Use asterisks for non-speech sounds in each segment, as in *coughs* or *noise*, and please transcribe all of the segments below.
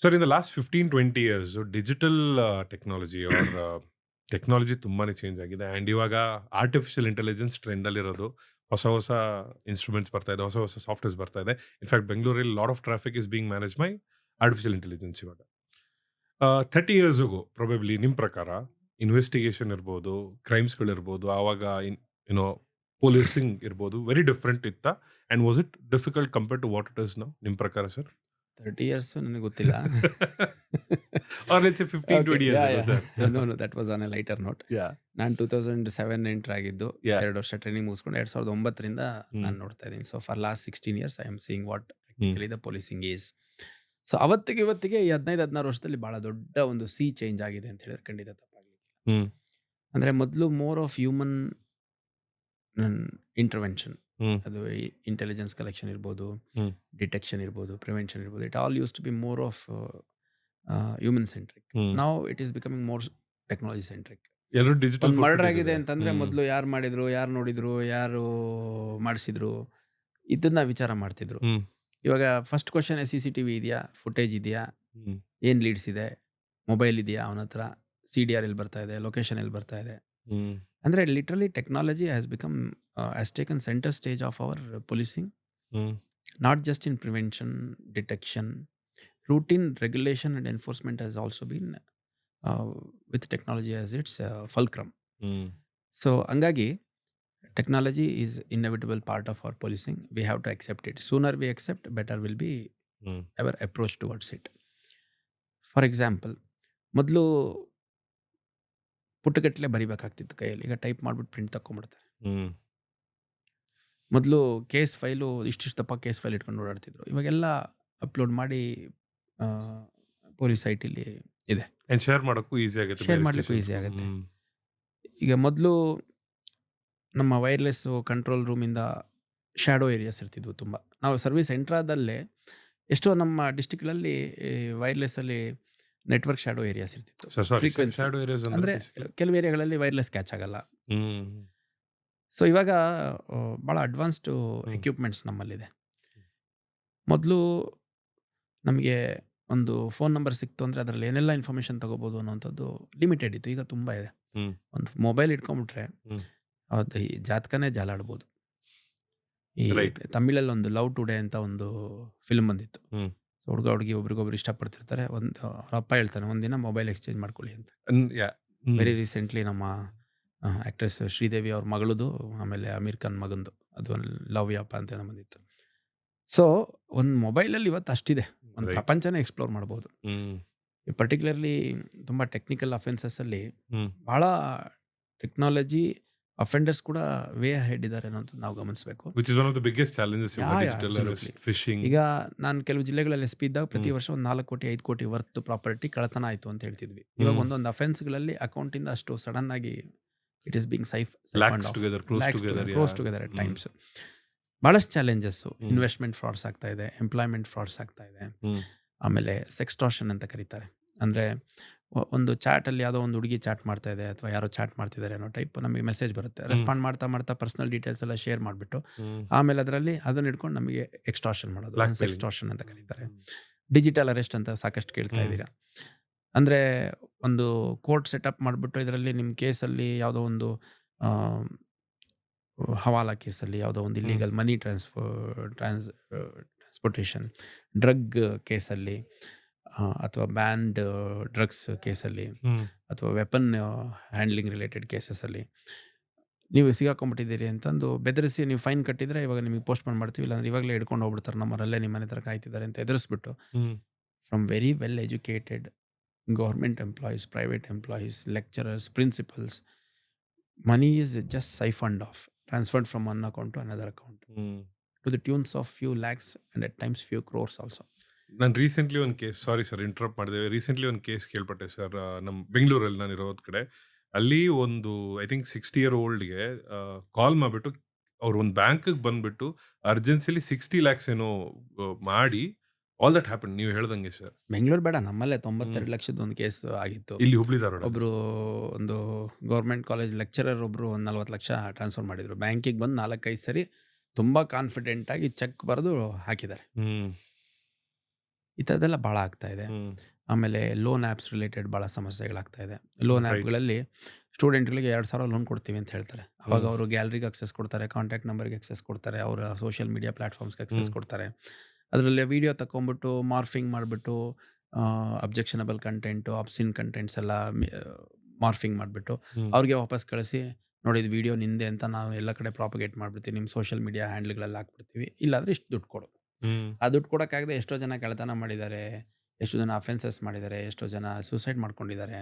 The last 15, 20 years, digital uh, technology or *clears throat* uh, technology ತುಂಬಾನೇ change ಆಗಿದೆ. And ಇವಾಗ artificial intelligence ಟ್ರೆಂಡಲ್ಲಿರೋದು ಹೊಸ ಹೊಸ ಇನ್ಸ್ಟ್ರೂಮೆಂಟ್ಸ್ ಬರ್ತಾ ಇದೆ. ಹೊಸ ಹೊಸ ಸಾಫ್ಟ್ವೇರ್ಸ್ ಬರ್ತಾ ಇದೆ. ಇನ್ಫ್ಯಾಕ್ಟ್ ಬೆಂಗಳೂರಲ್ಲಿ lot of traffic is being manage by artificial intelligence ಇವಾಗ. ಥರ್ಟಿ ಇಯರ್ಸ್ಗೂ ಪ್ರೊಬೆಬ್ಲಿ ನಿಮ್ಮ ಪ್ರಕಾರ ಇನ್ವೆಸ್ಟಿಗೇಷನ್ ಇರ್ಬೋದು ಕ್ರೈಮ್ಸ್ಗಳಿರ್ಬೋದು ಆವಾಗ ಇನ್ ಯುನೋ ಪೊಲೀಸಿಂಗ್ ಇರ್ಬೋದು ವೆರಿ ಡಿಫ್ರೆಂಟ್ ಇತ್ತ? And was it difficult compare to what it is ನಾವು ನಿಮ್ಮ ಪ್ರಕಾರ ಸರ್ ತರ್ಟಿ ಇಯರ್ಸ್ ನನಗೆ ಗೊತ್ತಿಲ್ಲ. Or let's fifteen twenty years sir no no that was on a lighter note yeah ನಾನು two thousand seven enter ಆಗಿದ್ದು ಎರಡು ವರ್ಷ training ಮುಗಿಸ್ಕೊಂಡು ಎರಡು ಸಾವಿರದ ಒಂಬತ್ತರಿಂದ. ನಾನು ನೋಡ್ತಾ ಇದ್ದೀನಿ. So for last sixteen years I am seeing what. The policing is so ಅವತ್ತಿಗೆ ಇವತ್ತಿಗೆ ಈ ಹದಿನೈದು ಹದಿನಾರು ವರ್ಷದಲ್ಲಿ ಬಹಳ ದೊಡ್ಡ ಒಂದು ಸಿ ಚೇಂಜ್ ಆಗಿದೆ ಅಂತ ಹೇಳಿದ್ರೆ ಖಂಡಿತ ತಪ್ಪಾಗಲಿಲ್ಲ ಅಂದ್ರೆ ಮೊದಲು ಮೋರ್ ಆಫ್ ಹ್ಯೂಮನ್ ಇಂಟರ್ವೆನ್ಷನ್. ಅದು ಇಂಟೆಲಿಜೆನ್ಸ್ ಕಲೆಕ್ಷನ್ ಇರ್ಬೋದು ಡಿಟೆಕ್ಷನ್ ಇರ್ಬೋದು ಪ್ರಿವೆನ್ಷನ್ ಇರ್ಬೋದು it all used to be more of human centric. ನಾವು it is becoming more technology centric ಎಲ್ಲರೂ ಡಿಜಿಟಲ್ ಮರ್ಡರ್ ಆಗಿದೆ ಅಂತಂದ್ರೆ ಮೊದಲು ಯಾರು ಮಾಡಿದ್ರು ಯಾರು ನೋಡಿದ್ರು ಯಾರು ಮಾಡಿಸಿದ್ರು ಇದನ್ನ ವಿಚಾರ ಮಾಡ್ತಿದ್ರು. ಇವಾಗ first question C C T V ಇದೆಯಾ? ಫುಟೇಜ್ ಇದೆಯಾ ಏನ್ ಲೀಡ್ಸ್ ಇದೆ? ಮೊಬೈಲ್ ಇದೆಯಾ ಅವನ ಹತ್ರ? ಸಿ ಡಿ ಆರ್ ಎಲ್ಲಿ ಬರ್ತಾ ಇದೆ? ಲೊಕೇಶನ್ ಎಲ್ಲಿ ಬರ್ತಾ ಇದೆ? ಅಂದ್ರೆ literally technology has become Has taken centre stage of our policing not just in prevention, detection, routine regulation and enforcement has also been uh, with technology as its uh, fulcrum. So, hangagi, technology is inevitable part of our policing. We have to accept it. Sooner we accept, better will be our approach towards it. For example ಮೊದಲು ಪುಟ್ಟಗಟ್ಟಲೆ ಬರಿಬೇಕಾಗ್ತಿತ್ತು ಕೈಯಲ್ಲಿ ಈಗ type ಮಾಡಿಬಿಟ್ಟು print ತಗೊಂಡ್ಬಿಡ್ತಾರೆ ಮೊದಲು case file ಇಷ್ಟಿಷ್ಟು ತಪ್ಪ case file ಇಟ್ಕೊಂಡು ಓಡಾಡ್ತಿದ್ರು ಇವಾಗೆಲ್ಲ ಅಪ್ಲೋಡ್ ಮಾಡಿ ಪೊಲೀಸ್ ಸೈಟಲ್ಲಿ ಶೇರ್ ಮಾಡೋಕ್ಕೂ ಈಸಿ ಆಗುತ್ತೆ ಶೇರ್ ಮಾಡಲಿಕ್ಕೂ ಗೂ. ಆಗುತ್ತೆ. ಈಗ ಮೊದಲು ನಮ್ಮ ವೈರ್ಲೆಸ್ ಕಂಟ್ರೋಲ್ ರೂಮಿಂದ ಶ್ಯಾಡೋ ಏರಿಯಾಸ್ ಇರ್ತಿದ್ವು ತುಂಬ ನಾವು ಸರ್ವಿಸ್ ಎಂಟ್ರಾದಲ್ಲೇ ಎಷ್ಟೋ ನಮ್ಮ ಡಿಸ್ಟಿಕ್ಗಳಲ್ಲಿ ವೈರ್ಲೆಸ್ಸಲ್ಲಿ ನೆಟ್ವರ್ಕ್ ಶ್ಯಾಡೋ ಏರಿಯಾಸ್ ಇರ್ತಿತ್ತು ಫ್ರೀಕ್ವೆನ್ಸಿ. ಅಂದ್ರೆ ಕೆಲವು ಏರಿಯಾಗಳಲ್ಲಿ ವೈರ್ಲೆಸ್ ಕ್ಯಾಚ್ ಆಗಲ್ಲ. ಸೊ ಇವಾಗ ಭಾಳ ಅಡ್ವಾನ್ಸ್ಡ್ ಎಕ್ವಿಪ್ಮೆಂಟ್ಸ್ ನಮ್ಮಲ್ಲಿದೆ. ಮೊದಲು ನಮಗೆ ಒಂದು ಫೋನ್ ನಂಬರ್ ಸಿಕ್ತು ಅಂದರೆ ಅದರಲ್ಲಿ ಏನೆಲ್ಲ ಇನ್ಫಾರ್ಮೇಷನ್ ತಗೋಬೋದು ಅನ್ನೋಂಥದ್ದು ಲಿಮಿಟೆಡ್ ಇತ್ತು. ಈಗ ತುಂಬ ಇದೆ. ಒಂದು ಮೊಬೈಲ್ ಇಟ್ಕೊಂಬಿಟ್ರೆ ಅದು ಈ ಜಾತಕನೇ ಜಾಲಾಡ್ಬೋದು. ಈ ತಮಿಳಲ್ಲಿ ಒಂದು ಲವ್ ಟುಡೇ ಅಂತ ಒಂದು ಫಿಲ್ಮ್ ಬಂದಿತ್ತು. ಸೊ ಹುಡುಗ ಹುಡುಗಿ ಒಬ್ರಿಗೊಬ್ರು ಇಷ್ಟಪಡ್ತಿರ್ತಾರೆ. ಒಂದು ಅವ್ರ ಅಪ್ಪ ಹೇಳ್ತಾನೆ ಒಂದಿನ ಮೊಬೈಲ್ ಎಕ್ಸ್ಚೇಂಜ್ ಮಾಡ್ಕೊಳ್ಳಿ ಅಂತ. ವೆರಿ ರೀಸೆಂಟ್ಲಿ ನಮ್ಮ ಆ್ಯಕ್ಟ್ರೆಸ್ ಶ್ರೀದೇವಿ ಅವ್ರ ಮಗಳದು ಆಮೇಲೆ ಅಮೀರ್ ಖಾನ್ ಮಗಂದು ಅದು ಲವ್ ಯಾಪ ಅಂತ ಬಂದಿತ್ತು ಸೊ ಒಂದು ಮೊಬೈಲಲ್ಲಿ ಇವತ್ತು ಅಷ್ಟಿದೆ ಒಂದು ಪ್ರಪಂಚನೆ ಪ್ರಪಂಚನೇ ಎಕ್ಸ್ಪ್ಲೋರ್ ಮಾಡ್ಬೋದು ಹ್ಮ್. ಪರ್ಟಿಕ್ಯುಲರ್ಲಿ ತುಂಬ ಟೆಕ್ನಿಕಲ್ ಅಫೆನ್ಸಸ್ಸಲ್ಲಿ ಹ್ಮ್. ಭಾಳ ಟೆಕ್ನಾಲಜಿ ಅಫೆಂಡರ್ಸ್ ಕೂಡ ವೇ ಹೆಡ್ ಇದ್ದಾರೆ ಅನ್ನೋದು ನಾವು ಗಮನಿಸಬೇಕು Which is one of the biggest challenges in Yeah, yeah, digital arrest, absolutely. phishing. ಈಗ ನಾನು ಕೆಲವು ಜಿಲ್ಲೆಗಳಲ್ಲಿ ಎಸ್ ಪಿ ಇದ್ದಾಗ ಪ್ರತಿ ವರ್ಷ ಒಂದು ನಾಲ್ಕು ಕೋಟಿ ಐದು ಕೋಟಿ ವರ್ತ್ ಪ್ರಾಪರ್ಟಿ ಕಳತನ ಆಯಿತು ಅಂತ ಹೇಳ್ತಿದ್ವಿ ಇವಾಗ ಹ್ಮ್. ಒಂದೊಂದು ಅಫೆನ್ಸ್ಗಳಲ್ಲಿ ಅಕೌಂಟಿಂದ ಅಷ್ಟು ಸಡನ್ ಆಗಿ it is being siphon close. Together at. Times ಭಾಳಷ್ಟು ಚಾಲೆಂಜಸ್ಸು ಇನ್ವೆಸ್ಟ್ಮೆಂಟ್ ಫ್ರಾಡ್ಸ್ ಆಗ್ತಾ ಇದೆ ಎಂಪ್ಲಾಯ್ಮೆಂಟ್ ಫ್ರಾಡ್ಸ್ ಆಗ್ತಾ ಇದೆ. ಹ್ಮ್. ಆಮೇಲೆ ಸೆಕ್ಸ್ಟಾರ್ಷನ್ ಅಂತ ಕರೀತಾರೆ. ಅಂದರೆ ಒಂದು ಚಾಟಲ್ಲಿ ಯಾವುದೋ ಒಂದು ಹುಡುಗಿ ಚಾಟ್ ಮಾಡ್ತಾ ಇದೆ ಅಥವಾ ಯಾರೋ ಚಾಟ್ ಮಾಡ್ತಿದ್ದಾರೆ ಅನ್ನೋ ಟೈಪ್ ನಮಗೆ ಮೆಸೇಜ್ ಬರುತ್ತೆ. ರೆಸ್ಪಾಂಡ್ ಮಾಡ್ತಾ ಮಾಡ್ತಾ ಪರ್ಸನಲ್ ಡೀಟೇಲ್ಸ್ ಎಲ್ಲ ಶೇರ್ ಮಾಡಿಬಿಟ್ಟು ಆಮೇಲೆ ಅದರಲ್ಲಿ ಅದನ್ನ ಇಟ್ಕೊಂಡು ನಮಗೆ ಎಕ್ಸ್ಟ್ರಾಷನ್ ಮಾಡೋದು ಸೆಕ್ಸ್ ಸೆಕ್ಸ್ಟಾರ್ಷನ್ ಅಂತ ಕರೀತಾರೆ. ಡಿಜಿಟಲ್ ಅರೆಸ್ಟ್ ಅಂತ ಸಾಕಷ್ಟು ಕೇಳ್ತಾ. ಇದ್ದೀರಾ? ಅಂದರೆ ಒಂದು ಕೋರ್ಟ್ ಸೆಟಪ್ ಮಾಡಿಬಿಟ್ಟು ಇದರಲ್ಲಿ ನಿಮ್ಮ ಕೇಸಲ್ಲಿ ಯಾವುದೋ ಒಂದು ಆ, ಹವಾಲಾ ಕೇಸಲ್ಲಿ ಯಾವುದೋ ಒಂದು ಹ್ಮ್. Illegal money transfer trans transportation drug ಕೇಸಲ್ಲಿ ಅಥವಾ ಬ್ಯಾಂಡ್ ಡ್ರಗ್ಸ್ ಕೇಸಲ್ಲಿ ಹ್ಮ್. ಅಥವಾ ವೆಪನ್ ಹ್ಯಾಂಡ್ಲಿಂಗ್ ರಿಲೇಟೆಡ್ ಕೇಸಸ್ಸಲ್ಲಿ ನೀವು ಸಿಗಾಕೊಂಡ್ಬಿಟ್ಟಿದ್ದೀರಿ ಅಂತಂದು ಬೆದರಿಸಿ ನೀವು ಫೈನ್ ಕಟ್ಟಿದರೆ ಇವಾಗ ನಿಮಗೆ ಪೋಸ್ಟ್ ಮಾಡ್ತೀವಿ ಇಲ್ಲಾಂದ್ರೆ ಇವಾಗಲೇ ಹಿಡ್ಕೊಂಡು ಹೋಗ್ಬಿಡ್ತಾರೆ ನಮ್ಮರಲ್ಲೇ ನಿಮ್ಮ ಮನೆ ಹತ್ರ ಕಾಯ್ತಿದ್ದಾರೆ ಅಂತ ಎದುರಿಸ್ಬಿಟ್ಟು ಹ್ಮ್. From very well educated government employees private employees lecturers principals money is just siphoned off transferred from one account to another account hmm. To the tunes of few lakhs and at times few crores also ನಾನು recently ಒಂದು case sorry sir interrupt ಮಾಡಿದೆ. Recently ಒಂದು case ಕೇಳ್ಪಟ್ಟೆ sir ನಮ್ಮ ಬೆಂಗಳೂರಲ್ಲಿ ನಾನು ಇರೋದ್ ಕಡೆ. ಅಲ್ಲಿ ಒಂದು ಐ ಥಿಂಕ್ ಸಿಕ್ಸ್ಟಿ ಇಯರ್ ಓಲ್ಡ್ಗೆ ಕಾಲ್ ಮಾಡಿಬಿಟ್ಟು ಅವ್ರು ಒಂದು ಬ್ಯಾಂಕಿಗೆ ಬಂದ್ಬಿಟ್ಟು ಅರ್ಜೆನ್ಸಿಲಿ ಸಿಕ್ಸ್ಟಿ ಲ್ಯಾಕ್ಸ್ ಏನೋ ಮಾಡಿ ಆಲ್ ದಟ್ ಹ್ಯಾಪನ್ ನೀವು ಹೇಳ್ದಂಗೆ ಸರ್. ಬೆಂಗಳೂರು ಬೇಡ ನಮ್ಮಲ್ಲೇ ತೊಂಬತ್ತೆರಡು. ಲಕ್ಷದ ಒಂದು ಕೇಸ್ ಆಗಿತ್ತು. ಇಲ್ಲಿ ಹುಬ್ಳಿ ಒಬ್ರು ಒಬ್ಬರು ಒಂದು ಗೌರ್ಮೆಂಟ್ ಕಾಲೇಜ್ ಲೆಕ್ಚರರ್ ಒಬ್ಬರು ಒಂದು ನಲ್ವತ್ತು ಲಕ್ಷ ಟ್ರಾನ್ಸ್ಫರ್ ಮಾಡಿದ್ರು. ಬ್ಯಾಂಕಿಗೆ ಬಂದು ನಾಲ್ಕೈದು ಸರಿ ಕಾನ್ಫಿಡೆಂಟ್ ಆಗಿ ಚೆಕ್ ಬರೆದು ಹಾಕಿದ್ದಾರೆ. ಈ ಥರದ್ದೆಲ್ಲ ಭಾಳ ಆಗ್ತಾ ಇದೆ. ಆಮೇಲೆ ಲೋನ್ ಆ್ಯಪ್ಸ್ ರಿಲೇಟೆಡ್ ಭಾಳ ಸಮಸ್ಯೆಗಳಾಗ್ತಾ ಇದೆ. ಲೋನ್. ಆ್ಯಪ್ಗಳಲ್ಲಿ ಸ್ಟೂಡೆಂಟ್ಗಳಿಗೆ ಎರಡು ಸಾವಿರ ಲೋನ್ ಕೊಡ್ತೀವಿ ಅಂತ ಹೇಳ್ತಾರೆ. ಅವಾಗ. ಅವರು ಗ್ಯಾಲರಿಗೆ ಅಕ್ಸೆಸ್ ಕೊಡ್ತಾರೆ ಕಾಂಟ್ಯಾಕ್ಟ್ ನಂಬರ್ಗೆ ಅಕ್ಸೆಸ್ ಕೊಡ್ತಾರೆ ಅವರ ಸೋಷಿಯಲ್ ಮೀಡಿಯಾ ಪ್ಲಾಟ್ಫಾರ್ಮ್ಸ್ಗೆ ಅಕ್ಸೆಸ್. ಕೊಡ್ತಾರೆ. ಅದರಲ್ಲಿ ವಿಡಿಯೋ ತಗೊಂಬಿಟ್ಟು ಮಾರ್ಫಿಂಗ್ ಮಾಡಿಬಿಟ್ಟು ಅಬ್ಜೆಕ್ಷನಬಲ್ ಕಂಟೆಂಟು ಅಪ್ಸಿನ್ ಕಂಟೆಂಟ್ಸ್ ಎಲ್ಲ ಮಾರ್ಫಿಂಗ್ ಮಾಡಿಬಿಟ್ಟು. ಅವ್ರಿಗೆ ವಾಪಸ್ ಕಳಿಸಿ ನೋಡಿ ಇದು ವಿಡಿಯೋ ನಿಂದೆ ಅಂತ ನಾವು ಎಲ್ಲ ಕಡೆ ಪ್ರಾಪಗೇಟ್ ಮಾಡಿಬಿಡ್ತೀವಿ ನಿಮ್ಮ ಸೋಷಿಯಲ್ ಮೀಡಿಯಾ ಹ್ಯಾಂಡ್ಲ್ಗಳಲ್ಲಿ ಹಾಕ್ಬಿಡ್ತೀವಿ ಇಲ್ಲಾಂದ್ರೆ ಇಷ್ಟು ದುಡ್ಡು ಕೊಡು. ಆ ದುಡ್ಡು ಕೊಡೋಕ್ಕಾಗದೆ ಎಷ್ಟೋ ಜನ ಕೆಳತನ ಮಾಡಿದ್ದಾರೆ ಎಷ್ಟೋ ಜನ ಅಫೆನ್ಸಸ್ ಮಾಡಿದ್ದಾರೆ ಎಷ್ಟೋ ಜನ ಸೂಸೈಡ್ ಮಾಡ್ಕೊಂಡಿದ್ದಾರೆ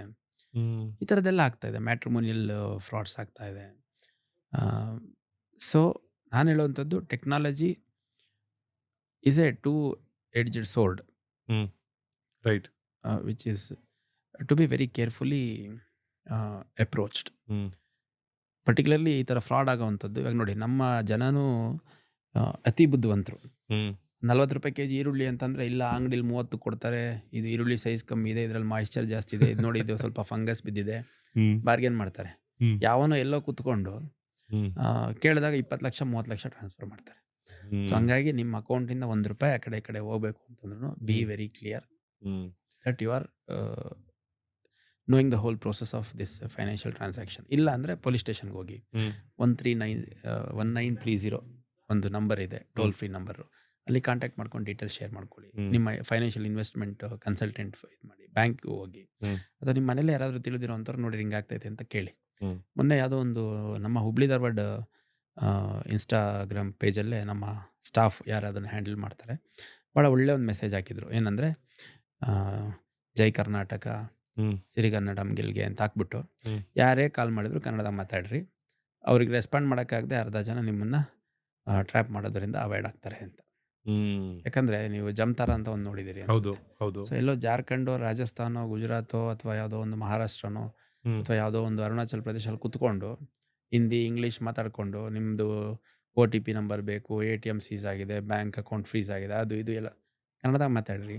ಈ ಥರದ್ದೆಲ್ಲ ಆಗ್ತಾ ಇದೆ ಮ್ಯಾಟ್ರಿಮೋನಿಯಲ್ ಫ್ರಾಡ್ಸ್ ಆಗ್ತಾ ಇದೆ ಸೊ ನಾನು ಹೇಳುವಂಥದ್ದು technology is a two edged sword right which is to be very carefully approached hmm. Particularly ಈ ಥರ ಫ್ರಾಡ್ ಆಗೋವಂಥದ್ದು. ಇವಾಗ ನೋಡಿ ನಮ್ಮ ಜನನೂ ಅತಿ ಬುದ್ಧಿವಂತರು. ನಲ್ವತ್ತು ರೂಪಾಯಿ ಕೆ ಜಿ ಈರುಳ್ಳಿ ಅಂತಂದರೆ ಇಲ್ಲ ಅಂಗಡಿಲಿ ಮೂವತ್ತು ಕೊಡ್ತಾರೆ. ಇದು ಈರುಳ್ಳಿ ಸೈಜ್ ಕಮ್ಮಿ ಇದೆ ಇದರಲ್ಲಿ ಮಾಯಿಶ್ಚರ್ ಜಾಸ್ತಿ ಇದೆ. ಇದು ನೋಡಿ ಇದು ಸ್ವಲ್ಪ ಫಂಗಸ್ ಬಿದ್ದಿದೆ. ಬಾರ್ಗೇನ್ ಮಾಡ್ತಾರೆ. ಯಾವನೋ ಎಲ್ಲೋ ಕೂತ್ಕೊಂಡು ಕೇಳಿದಾಗ ಇಪ್ಪತ್ತು ಲಕ್ಷ ಮೂವತ್ತು ಲಕ್ಷ ಟ್ರಾನ್ಸ್ಫರ್ ಮಾಡ್ತಾರೆ. ಸೊ ಹಂಗಾಗಿ ನಿಮ್ಮ ಅಕೌಂಟಿಂದ ಒಂದು ರೂಪಾಯಿ ಆ ಕಡೆ ಈ ಕಡೆ ಹೋಗ್ಬೇಕು ಅಂತಂದ್ರೂ be very clear. That you are knowing the whole process of this financial transaction ಇಲ್ಲ ಅಂದರೆ ಪೊಲೀಸ್ ಸ್ಟೇಷನ್ಗೆ ಹೋಗಿ. One three nine one nine three zero ಒಂದು ನಂಬರ್ ಇದೆ ಟೋಲ್ ಫ್ರೀ ನಂಬರು ಅಲ್ಲಿ ಕಾಂಟ್ಯಾಕ್ಟ್ ಮಾಡ್ಕೊಂಡು ಡೀಟೇಲ್ಸ್ ಶೇರ್ ಮಾಡ್ಕೊಳ್ಳಿ. ನಿಮ್ಮ ಫೈನಾನ್ಷಿಯಲ್ ಇನ್ವೆಸ್ಟ್ಮೆಂಟ್ ಕನ್ಸಲ್ಟೆಂಟ್ ಇದು ಮಾಡಿ ಬ್ಯಾಂಕ್ಗೆ ಹೋಗಿ. ಅಥವಾ ನಿಮ್ಮ ಮನೇಲಿ ಯಾರಾದರೂ ತಿಳಿದಿರೋ ಅಂಥವ್ರು ನೋಡಿ ಹಿಂಗಾಗ್ತೈತೆ ಅಂತ ಕೇಳಿ. ಮೊನ್ನೆ ಯಾವುದೋ ಒಂದು ನಮ್ಮ ಹುಬ್ಳಿ ಧಾರವಾಡ ಇನ್ಸ್ಟಾಗ್ರಾಮ್ ಪೇಜಲ್ಲೇ ನಮ್ಮ ಸ್ಟಾಫ್ ಯಾರು ಅದನ್ನು ಹ್ಯಾಂಡಲ್ ಮಾಡ್ತಾರೆ. ಭಾಳ ಒಳ್ಳೆ ಒಂದು ಮೆಸೇಜ್ ಹಾಕಿದ್ರು. ಏನಂದರೆ ಜೈ ಕರ್ನಾಟಕ. ಸಿರಿಗನ್ನಡಂ ಗೆಲ್ಗೆ ಅಂತ ಹಾಕ್ಬಿಟ್ಟು. ಯಾರೇ ಕಾಲ್ ಮಾಡಿದ್ರು ಕನ್ನಡದಾಗ ಮಾತಾಡ್ರಿ. ಅವ್ರಿಗೆ ರೆಸ್ಪಾಂಡ್ ಮಾಡೋಕ್ಕಾಗದೆ ಅರ್ಧ ಜನ ನಿಮ್ಮನ್ನು ಟ್ರ್ಯಾಪ್ ಮಾಡೋದ್ರಿಂದ ಅವಾಯ್ಡ್ ಆಗ್ತಾರೆ ಅಂತ. ಯಾಕಂದ್ರೆ ನೀವು ಜಮ್ತಾರ ಅಂತ ಒಂದು ನೋಡಿದ್ದೀರಿ ಹೌದು ಹೌದು. ಸೊ ಎಲ್ಲೋ ಜಾರ್ಖಂಡೋ ರಾಜಸ್ಥಾನೋ ಗುಜರಾತೋ ಅಥವಾ ಯಾವುದೋ ಒಂದು ಮಹಾರಾಷ್ಟ್ರನೋ ಅಥವಾ ಯಾವುದೋ ಒಂದು ಅರುಣಾಚಲ್ ಪ್ರದೇಶಲ್ಲಿ ಕುತ್ಕೊಂಡು ಹಿಂದಿ ಇಂಗ್ಲೀಷ್ ಮಾತಾಡಿಕೊಂಡು ನಿಮ್ಮದು ಒ ಟಿ ಪಿ ನಂಬರ್ ಬೇಕು ಎ ಟಿ ಎಂ ಸೀಸ್ ಆಗಿದೆ ಬ್ಯಾಂಕ್ ಅಕೌಂಟ್ ಫ್ರೀಸ್ ಆಗಿದೆ ಅದು ಇದು ಎಲ್ಲ ಕನ್ನಡದಾಗ ಮಾತಾಡ್ರಿ.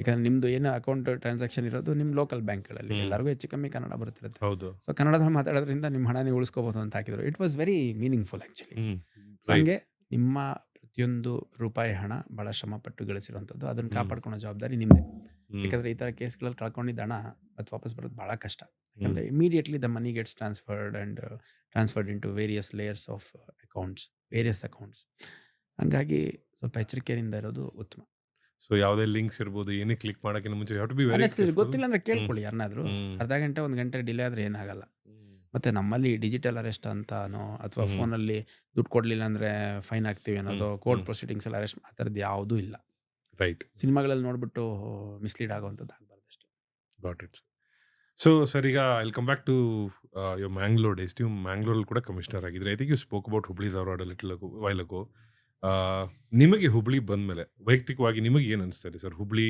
ಯಾಕಂದ್ರೆ ನಿಮ್ಮದು ಏನು ಅಕೌಂಟ್ ಟ್ರಾನ್ಸಾಕ್ಷನ್ ಇರೋದು ನಿಮ್ಮ ಲೋಕಲ್ ಬ್ಯಾಂಕ್ಗಳಲ್ಲಿ. ಎಲ್ಲರಿಗೂ ಹೆಚ್ಚು ಕಮ್ಮಿ ಕನ್ನಡ ಬರ್ತಿರುತ್ತೆ ಹೌದು. ಸೊ ಕನ್ನಡದಲ್ಲಿ ಮಾತಾಡೋದ್ರಿಂದ ನಿಮ್ಮ ಹಣ ನೀವು ಉಳಿಸ್ಕೋಬೋದು ಅಂತ ಹಾಕಿದ್ರು. It was very meaningful actually. ಹಂಗೆ ನಿಮ್ಮ ಪ್ರತಿಯೊಂದು ರೂಪಾಯಿ ಹಣ ಭಾಳ ಶ್ರಮಪಟ್ಟು ಗಳಿಸಿರುವಂಥದ್ದು ಅದನ್ನು ಕಾಪಾಡ್ಕೊಳೋ ಕಾಪಾಡ್ಕೊಳ್ಳೋ ಜವಾಬ್ದಾರಿ ನಿಮ್ಮದೇ ಯಾಕಂದ್ರೆ ಯಾಕಂದರೆ ಈ ಥರ ಕೇಸ್ಗಳಲ್ಲಿ ಕಳ್ಕೊಂಡಿದ್ದ ಹಣ ಮತ್ತೆ ವಾಪಸ್ ಬರೋದು ಭಾಳ ಕಷ್ಟ. ಯಾಕಂದರೆ immediately the money gets transferred and transferred into various layers of accounts various accounts ಹಂಗಾಗಿ ಸ್ವಲ್ಪ ಎಚ್ಚರಿಕೆಯಿಂದ ಇರೋದು ಉತ್ತಮ. ಸೊ ಯಾವುದೇ ಲಿಂಕ್ಸ್ ಇರ್ಬೋದು ಏನೇ ಕ್ಲಿಕ್ ಮಾಡಕ್ಕಿಂತ ಮುಂಚೆ ಯಾವ ಟು ಬಿ ವೆರಿ ಗೊತ್ತಿಲ್ಲ ಅಂದರೆ ಕೇಳ್ಕೊಳ್ಳಿ ಯಾರನ್ನಾದರೂ. ಅರ್ಧ ಗಂಟೆ ಒಂದು ಗಂಟೆ ಡಿಲೇ ಆದರೆ ಏನಾಗಲ್ಲ. ಮತ್ತು ನಮ್ಮಲ್ಲಿ ಡಿಜಿಟಲ್ ಅರೆಸ್ಟ್ ಅಂತಾನೋ ಅಥವಾ ಫೋನಲ್ಲಿ ದುಡ್ಡು ಕೊಡಲಿಲ್ಲ ಅಂದರೆ ಫೈನ್ ಹಾಕ್ತೀವಿ ಅನ್ನೋದು ಕೋರ್ಟ್. ಪ್ರೊಸೀಡಿಂಗ್ಸ್ ಎಲ್ಲ ಅರೆಸ್ಟ್ ಆ ಥರದ್ದು ಯಾವುದೂ ಇಲ್ಲ. ರೈಟ್ ಸಿನಿಮಾಗಳಲ್ಲಿ ನೋಡ್ಬಿಟ್ಟು ಮಿಸ್ಲೀಡ್ ಆಗುವಂಥದ್ದು ಆಗಬಾರ್ದು ಅಷ್ಟೇ ಗಾಟ್ ಇಟ್ ಸೊ ಸರ್ ಈಗ I'll come back to your Mangalore days ನೀವು ಮ್ಯಾಂಗ್ಳೂರಲ್ಲಿ ಕೂಡ ಕಮಿಷನರ್ ಆಗಿದ್ರೆ. I think you spoke about Hubli Dharwad little while ago ನಿಮಗೆ ಹುಬ್ಳಿ ಬಂದಮೇಲೆ ವೈಯಕ್ತಿಕವಾಗಿ ನಿಮಗೆ ಏನು ಅನಿಸ್ತಾ ಇದೆ ಸರ್? ಹುಬ್ಳಿ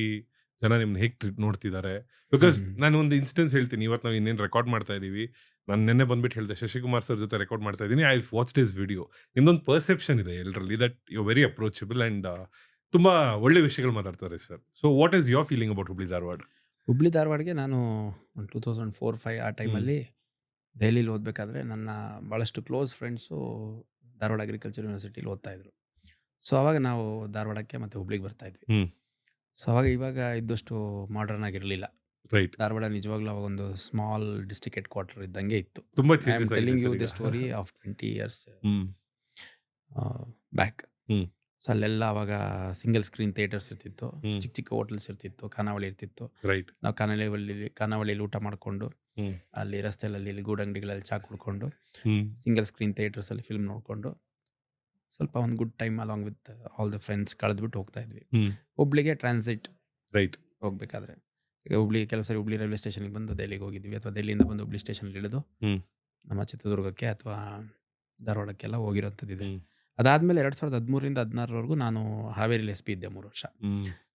ಜನ ನಿಮ್ಮನ್ನ ಹೇಗೆ ಟ್ರೀಟ್ ನೋಡ್ತಿದ್ದಾರೆ? ಬಿಕಾಸ್. ನಾನು ಒಂದು ಇನ್ಸ್ಟೆನ್ಸ್ ಹೇಳ್ತೀನಿ. ಇವತ್ತು ನಾವು ಇನ್ನೇನು ರೆಕಾರ್ಡ್ ಮಾಡ್ತಾ ಇದ್ದೀವಿ ನಾನು ನಿನ್ನೆ ಬಂದ್ಬಿಟ್ಟು ಹೇಳಿದೆ ಶಶಿಕುಮಾರ್ ಸರ್ ಜೊತೆ ರೆಕಾರ್ಡ್ ಮಾಡ್ತಾ ಇದ್ದೀನಿ ಐ ವಾಚ್ ಡಿಸ್ ವಿಡಿಯೋ ನಿಮ್ದೊಂದು ಪರ್ಸೆಪ್ಷನ್ ಇದೆ ಎಲ್ಲರಲ್ಲಿ that you very approachable and ತುಂಬ ಒಳ್ಳೆ ವಿಷಯಗಳು ಮಾತಾಡ್ತಾರೆ sir. So what is your feeling about Hubli Dharwad Hubli ಧಾರವಾಡಗೆ ನಾನು ಒಂದು ಟೂ ತೌಸಂಡ್ ಫೋರ್ ಫೈವ್ ಆ ಟೈಮಲ್ಲಿ ದೆಹಲಿಲಿ ಓದಬೇಕಾದ್ರೆ ನನ್ನ ಭಾಳಷ್ಟು ಕ್ಲೋಸ್ ಫ್ರೆಂಡ್ಸು ಧಾರವಾಡ ಅಗ್ರಿಕಲ್ಚರ್ ಯೂನಿವರ್ಸಿಟಿಲಿ ಓದ್ತಾ ಇದ್ರು. ಸೊ ಅವಾಗ ನಾವು ಧಾರವಾಡಕ್ಕೆ ಮತ್ತು ಹುಬ್ಳಿಗೆ ಬರ್ತಾ ಇದ್ವಿ. ಸೊ ಅವಾಗ ಇವಾಗ ಇದ್ದಷ್ಟು ಮಾಡರ್ನ್ ಆಗಿರಲಿಲ್ಲ. ರೈಟ್. ಧಾರವಾಡ ನಿಜವಾಗ್ಲೂ ಅವಾಗ ಒಂದು ಸ್ಮಾಲ್ ಡಿಸ್ಟ್ರಿಕ್ಟ್ ಹೆಡ್ ಕ್ವಾರ್ಟರ್ ಇದ್ದಂಗೆ ಇತ್ತು. ತುಂಬ you the story of twenty years back. So ಅಲ್ಲೆಲ್ಲ ಅವಾಗ ಸಿಂಗಲ್ ಸ್ಕ್ರೀನ್ ಥಿಯೇಟರ್ಸ್ ಇರ್ತಿತ್ತು. ಚಿಕ್ಕ ಚಿಕ್ಕ ಹೋಟೆಲ್ಸ್ ಇರ್ತಿತ್ತು. ಖಾನಾವಳಿ ಇರ್ತಿತ್ತು. ರೈಟ್. ನಾವು ಖಾನಾವಳಿ ಖಾನಾವಳಿಯಲ್ಲಿ ಊಟ ಮಾಡಿಕೊಂಡು ಅಲ್ಲಿ ರಸ್ತೆಯಲ್ಲಿ ಇಲ್ಲಿ ಗೂಡಂಗಡಿಗಳಲ್ಲಿ ಚಾ ಕುಡ್ಕೊಂಡು ಸಿಂಗಲ್ ಸ್ಕ್ರೀನ್ ಥಿಯೇಟರ್ಸಲ್ಲಿ ಫಿಲ್ಮ್ ನೋಡಿಕೊಂಡು ಸ್ವಲ್ಪ ಒಂದು good time along with all the friends ಕಳೆದ್ಬಿಟ್ಟು ಹೋಗ್ತಾ ಇದ್ವಿ. ಹುಬ್ಳಿಗೆ ಟ್ರಾನ್ಸಿಟ್ ರೈಟ್. ಹೋಗ್ಬೇಕಾದ್ರೆ. ಈಗ ಹುಬ್ಳಿ ಕೆಲವು ಸರಿ ಹುಬ್ಳಿ ರೈಲ್ವೆ ಸ್ಟೇಷನ್ಗೆ ಬಂದು ದೆಹಲಿಗೆ ಹೋಗಿದ್ವಿ ಅಥವಾ ದೆಹಲಿಯಿಂದ ಬಂದು ಹುಬ್ಳಿ ಸ್ಟೇಷನ್ ಇಳಿದು ನಮ್ಮ ಚಿತ್ರದುರ್ಗಕ್ಕೆ ಅಥವಾ ಧಾರವಾಡಕ್ಕೆಲ್ಲ ಹೋಗಿರೋಂಥದ್ದಿದೆ. ಅದಾದಮೇಲೆ ಎರಡ್ ಸಾವಿರದ ಹದಿಮೂರಿಂದ ಹದಿನಾರರವರೆಗೂ ನಾನು ಹಾವೇರಿಲಿ ಎಸ್ ಪಿ ಇದ್ದೆ ಮೂರು ವರ್ಷ.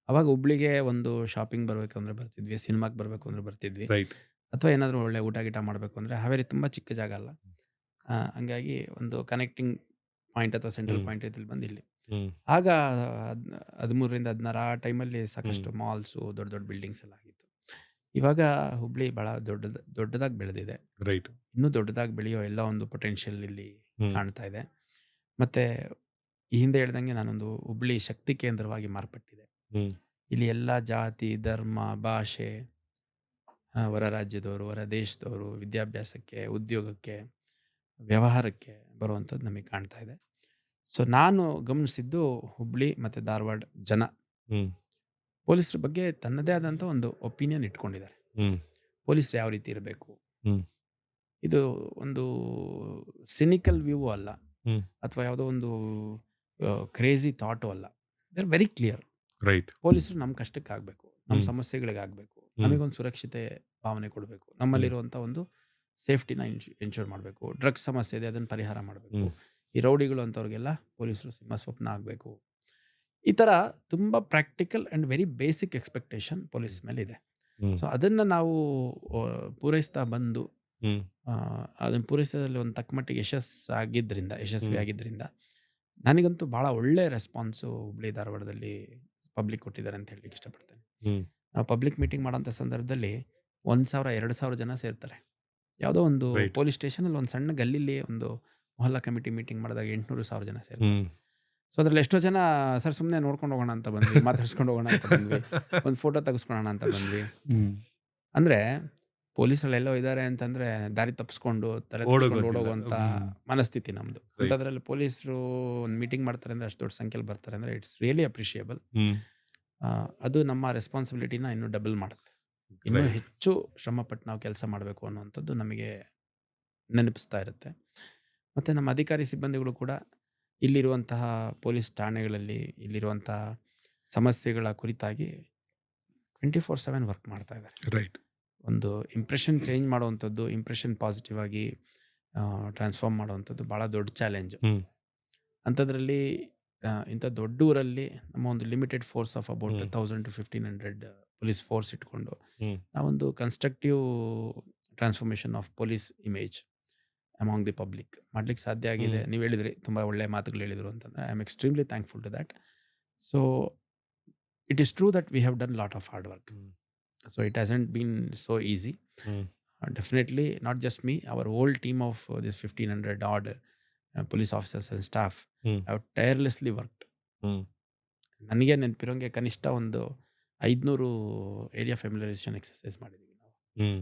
ಅವಾಗ ಹುಬ್ಳಿಗೆ ಒಂದು ಶಾಪಿಂಗ್ ಬರಬೇಕು ಅಂದ್ರೆ ಬರ್ತಿದ್ವಿ ಸಿನಿಮಾಗೆ ಬರಬೇಕು ಅಂದ್ರೆ ಬರ್ತಿದ್ವಿ. ಅಥವಾ ಏನಾದರೂ ಒಳ್ಳೆ ಊಟ ಗೀಟ ಮಾಡಬೇಕು ಅಂದ್ರೆ ಹಾವೇರಿ ತುಂಬಾ ಚಿಕ್ಕ ಜಾಗ ಅಲ್ಲ. ಆ, ಹಂಗಾಗಿ ಒಂದು ಕನೆಕ್ಟಿಂಗ್ ಪಾಯಿಂಟ್ ಅಥವಾ ಸೆಂಟ್ರಲ್ ಪಾಯಿಂಟ್ ಇದ್ರಲ್ಲಿ ಬಂದು ಇಲ್ಲಿ. ಆಗ ಹದ್- ಹದಿಮೂರರಿಂದ ಹದಿನಾರು ಆ ಟೈಮಲ್ಲಿ ಸಾಕಷ್ಟು ಮಾಲ್ಸು ದೊಡ್ಡ ದೊಡ್ಡ ಬಿಲ್ಡಿಂಗ್ಸ್ ಎಲ್ಲ ಆಗಿತ್ತು. ಇವಾಗ ಹುಬ್ಳಿ ಬಹಳ ದೊಡ್ಡ ದೊಡ್ಡದಾಗಿ ಬೆಳೆದಿದೆ. ರೈಟ್ ಇನ್ನೂ ದೊಡ್ಡದಾಗಿ ಬೆಳೆಯೋ ಎಲ್ಲ ಒಂದು ಪೊಟೆನ್ಷಿಯಲ್ ಇಲ್ಲಿ ಕಾಣ್ತಾ ಇದೆ. ಮತ್ತು ಈ ಹಿಂದೆ ಹೇಳ್ದಂಗೆ ನಾನೊಂದು ಹುಬ್ಳಿ ಶಕ್ತಿ ಕೇಂದ್ರವಾಗಿ ಮಾರ್ಪಟ್ಟಿದೆ. ಇಲ್ಲಿ ಎಲ್ಲ ಜಾತಿ ಧರ್ಮ ಭಾಷೆ ಹೊರ ರಾಜ್ಯದವರು ಹೊರ ದೇಶದವರು ವಿದ್ಯಾಭ್ಯಾಸಕ್ಕೆ ಉದ್ಯೋಗಕ್ಕೆ ವ್ಯವಹಾರಕ್ಕೆ ಬರುವಂಥದ್ದು ನಮಗೆ ಕಾಣ್ತಾ ಇದೆ. ಸೊ ನಾನು ಗಮನಿಸಿದ್ದು ಹುಬ್ಳಿ ಮತ್ತು ಧಾರವಾಡ ಜನ. ಪೊಲೀಸರ ಬಗ್ಗೆ ತನ್ನದೇ ಆದಂಥ ಒಂದು ಒಪಿನಿಯನ್ ಇಟ್ಕೊಂಡಿದ್ದಾರೆ. ಪೊಲೀಸರು ಯಾವ ರೀತಿ ಇರಬೇಕು? ಇದು ಒಂದು ಸಿನಿಕಲ್ ವ್ಯೂ ಅಲ್ಲ. ಅಥವಾ ಯಾವುದೋ ಒಂದು ಕ್ರೇಜಿ ಥಾಟು ಅಲ್ಲ. They are very clear right ಪೊಲೀಸರು ನಮ್ಮ ಕಷ್ಟಕ್ಕೆ ಆಗಬೇಕು ನಮ್ಮ. ಸಮಸ್ಯೆಗಳಿಗೆ ಆಗಬೇಕು ನಮಗೊಂದು ಸುರಕ್ಷತೆ ಭಾವನೆ ಕೊಡಬೇಕು ನಮ್ಮಲ್ಲಿರುವಂಥ ಒಂದು ಸೇಫ್ಟಿನ ಇನ್ಶೂರ್ ಮಾಡಬೇಕು ಡ್ರಗ್ಸ್ ಸಮಸ್ಯೆ ಇದೆ ಅದನ್ನು ಪರಿಹಾರ ಮಾಡಬೇಕು. ಈ ರೌಡಿಗಳು ಅಂಥವ್ರಿಗೆಲ್ಲ ಪೊಲೀಸರು ಸಿಂಹ ಸ್ವಪ್ನ ಆಗಬೇಕು. ಈ ಥರ ತುಂಬ practical and very basic expectation police ಮೇಲೆ ಇದೆ. ಸೊ ಅದನ್ನು ನಾವು ಪೂರೈಸ್ತಾ ಬಂದು. ಅದನ್ನು ಪೂರೈಸೋದ್ರಲ್ಲಿ ಒಂದು ತಕ್ಕ ಮಟ್ಟಿಗೆ ಯಶಸ್ಸಾಗಿದ್ದರಿಂದ ಯಶಸ್ವಿ. ಆಗಿದ್ದರಿಂದ ನನಗಂತೂ ಭಾಳ ಒಳ್ಳೆ ರೆಸ್ಪಾನ್ಸು ಹುಬ್ಳಿ ಧಾರವಾಡದಲ್ಲಿ ಪಬ್ಲಿಕ್ ಕೊಟ್ಟಿದ್ದಾರೆ ಅಂತ ಹೇಳಲಿಕ್ಕೆ ಇಷ್ಟಪಡ್ತೇನೆ. ನಾವು ಪಬ್ಲಿಕ್ ಮೀಟಿಂಗ್ ಮಾಡೋಂಥ ಸಂದರ್ಭದಲ್ಲಿ ಒಂದು ಸಾವಿರ ಎರಡು ಸಾವಿರ ಜನ ಸೇರ್ತಾರೆ ಯಾವುದೋ ಒಂದು. ಪೊಲೀಸ್ ಸ್ಟೇಷನಲ್ಲಿ ಒಂದು ಸಣ್ಣ ಗಲ್ಲಿಲಿ ಒಂದು ಮೊಹಲ್ಲಾ ಕಮಿಟಿ ಮೀಟಿಂಗ್ ಮಾಡಿದಾಗ ಎಂಟುನೂರು ಸಾವಿರ ಜನ ಸೇರ್ತಾರೆ. ಸೊ ಅದ್ರಲ್ಲಿ ಎಷ್ಟೋ ಜನ ಸರ್ ಸುಮ್ಮನೆ ನೋಡ್ಕೊಂಡು ಹೋಗೋಣ ಅಂತ ಬಂದ್ವಿ ಮಾತಾಡ್ಸ್ಕೊಂಡು ಹೋಗೋಣ ಅಂತ ಬಂದ್ವಿ *laughs* ಒಂದು ಫೋಟೋ ತೆಗೆಸ್ಕೊಳ್ಳೋಣ ಅಂತ ಬಂದ್ವಿ ಅಂದ್ರೆ ಪೊಲೀಸರಲ್ಲೆಲ್ಲೋ ಇದ್ದಾರೆ ಅಂತಂದ್ರೆ ದಾರಿ ತಪ್ಪಿಸ್ಕೊಂಡು ತಲೆ ತಪ್ಪಿಸ್ಕೊಂಡು ಓಡೋಗುವಂತ ಮನಸ್ಥಿತಿ ನಮ್ದು. ಅಂತದ್ರಲ್ಲಿ ಪೊಲೀಸರು ಒಂದು ಮೀಟಿಂಗ್ ಮಾಡ್ತಾರೆ ಅಂದ್ರೆ ಅಷ್ಟು ದೊಡ್ಡ ಸಂಖ್ಯೆಯಲ್ಲಿ ಬರ್ತಾರೆ ಅಂದ್ರೆ ಇಟ್ಸ್ ರಿಯಲಿ ಅಪ್ರಿಷಿಯೇಬಲ್ ಅದು ನಮ್ಮ ರೆಸ್ಪಾನ್ಸಿಬಿಲಿಟಿನ ಇನ್ನೂ ಡಬಲ್ ಮಾಡುತ್ತೆ. ಇನ್ನೂ. ಹೆಚ್ಚು ಶ್ರಮಪಟ್ಟು ನಾವು ಕೆಲಸ ಮಾಡಬೇಕು ಅನ್ನುವಂಥದ್ದು ನಮಗೆ ನೆನಪಿಸ್ತಾ ಇರುತ್ತೆ. ಮತ್ತು ನಮ್ಮ ಅಧಿಕಾರಿ ಸಿಬ್ಬಂದಿಗಳು ಕೂಡ ಇಲ್ಲಿರುವಂತಹ ಪೊಲೀಸ್ ಠಾಣೆಗಳಲ್ಲಿ ಇಲ್ಲಿರುವಂತಹ ಸಮಸ್ಯೆಗಳ ಕುರಿತಾಗಿ ಟ್ವೆಂಟಿ ಫೋರ್ ಸೆವೆನ್ ವರ್ಕ್ ಮಾಡ್ತಾ ಇದ್ದಾರೆ. ರೈಟ್ ಒಂದು ಇಂಪ್ರೆಷನ್ ಚೇಂಜ್ ಮಾಡುವಂಥದ್ದು ಇಂಪ್ರೆಷನ್ ಪಾಸಿಟಿವ್ ಆಗಿ ಟ್ರಾನ್ಸ್ಫಾರ್ಮ್ ಮಾಡುವಂಥದ್ದು ಭಾಳ ದೊಡ್ಡ ಚಾಲೆಂಜ್. ಅಂಥದ್ರಲ್ಲಿ ಇಂಥ ದೊಡ್ಡ ಊರಲ್ಲಿ ನಮ್ಮ ಒಂದು limited force of about. Thousand to fifteen hundred police force ಇಟ್ಕೊಂಡು. ನಾವೊಂದು constructive transformation of police image among the public ಮಾಡ್ಲಿಕ್ಕೆ ಸಾಧ್ಯ ಆಗಿದೆ ನೀವು ಹೇಳಿದ್ರಿ ತುಂಬ ಒಳ್ಳೆ ಮಾತುಗಳು ಹೇಳಿದ್ರು ಅಂತಂದರೆ I am extremely thankful to that so it is true that we have done lot of hard work hmm. So it hasn't been so easy hmm. Definitely not just me our old team of this fifteen hundred odd police officers and staff hmm. Have tirelessly worked hmm. ನನಗೆ ನೆನಪಿರೋಂಗೆ ಕನಿಷ್ಠ ಒಂದು ಐದುನೂರು area ಫೆಮಿಲರೈಸೇಷನ್ exercise ಮಾಡಿದ್ದೀವಿ ನಾವು ಹ್ಮ್.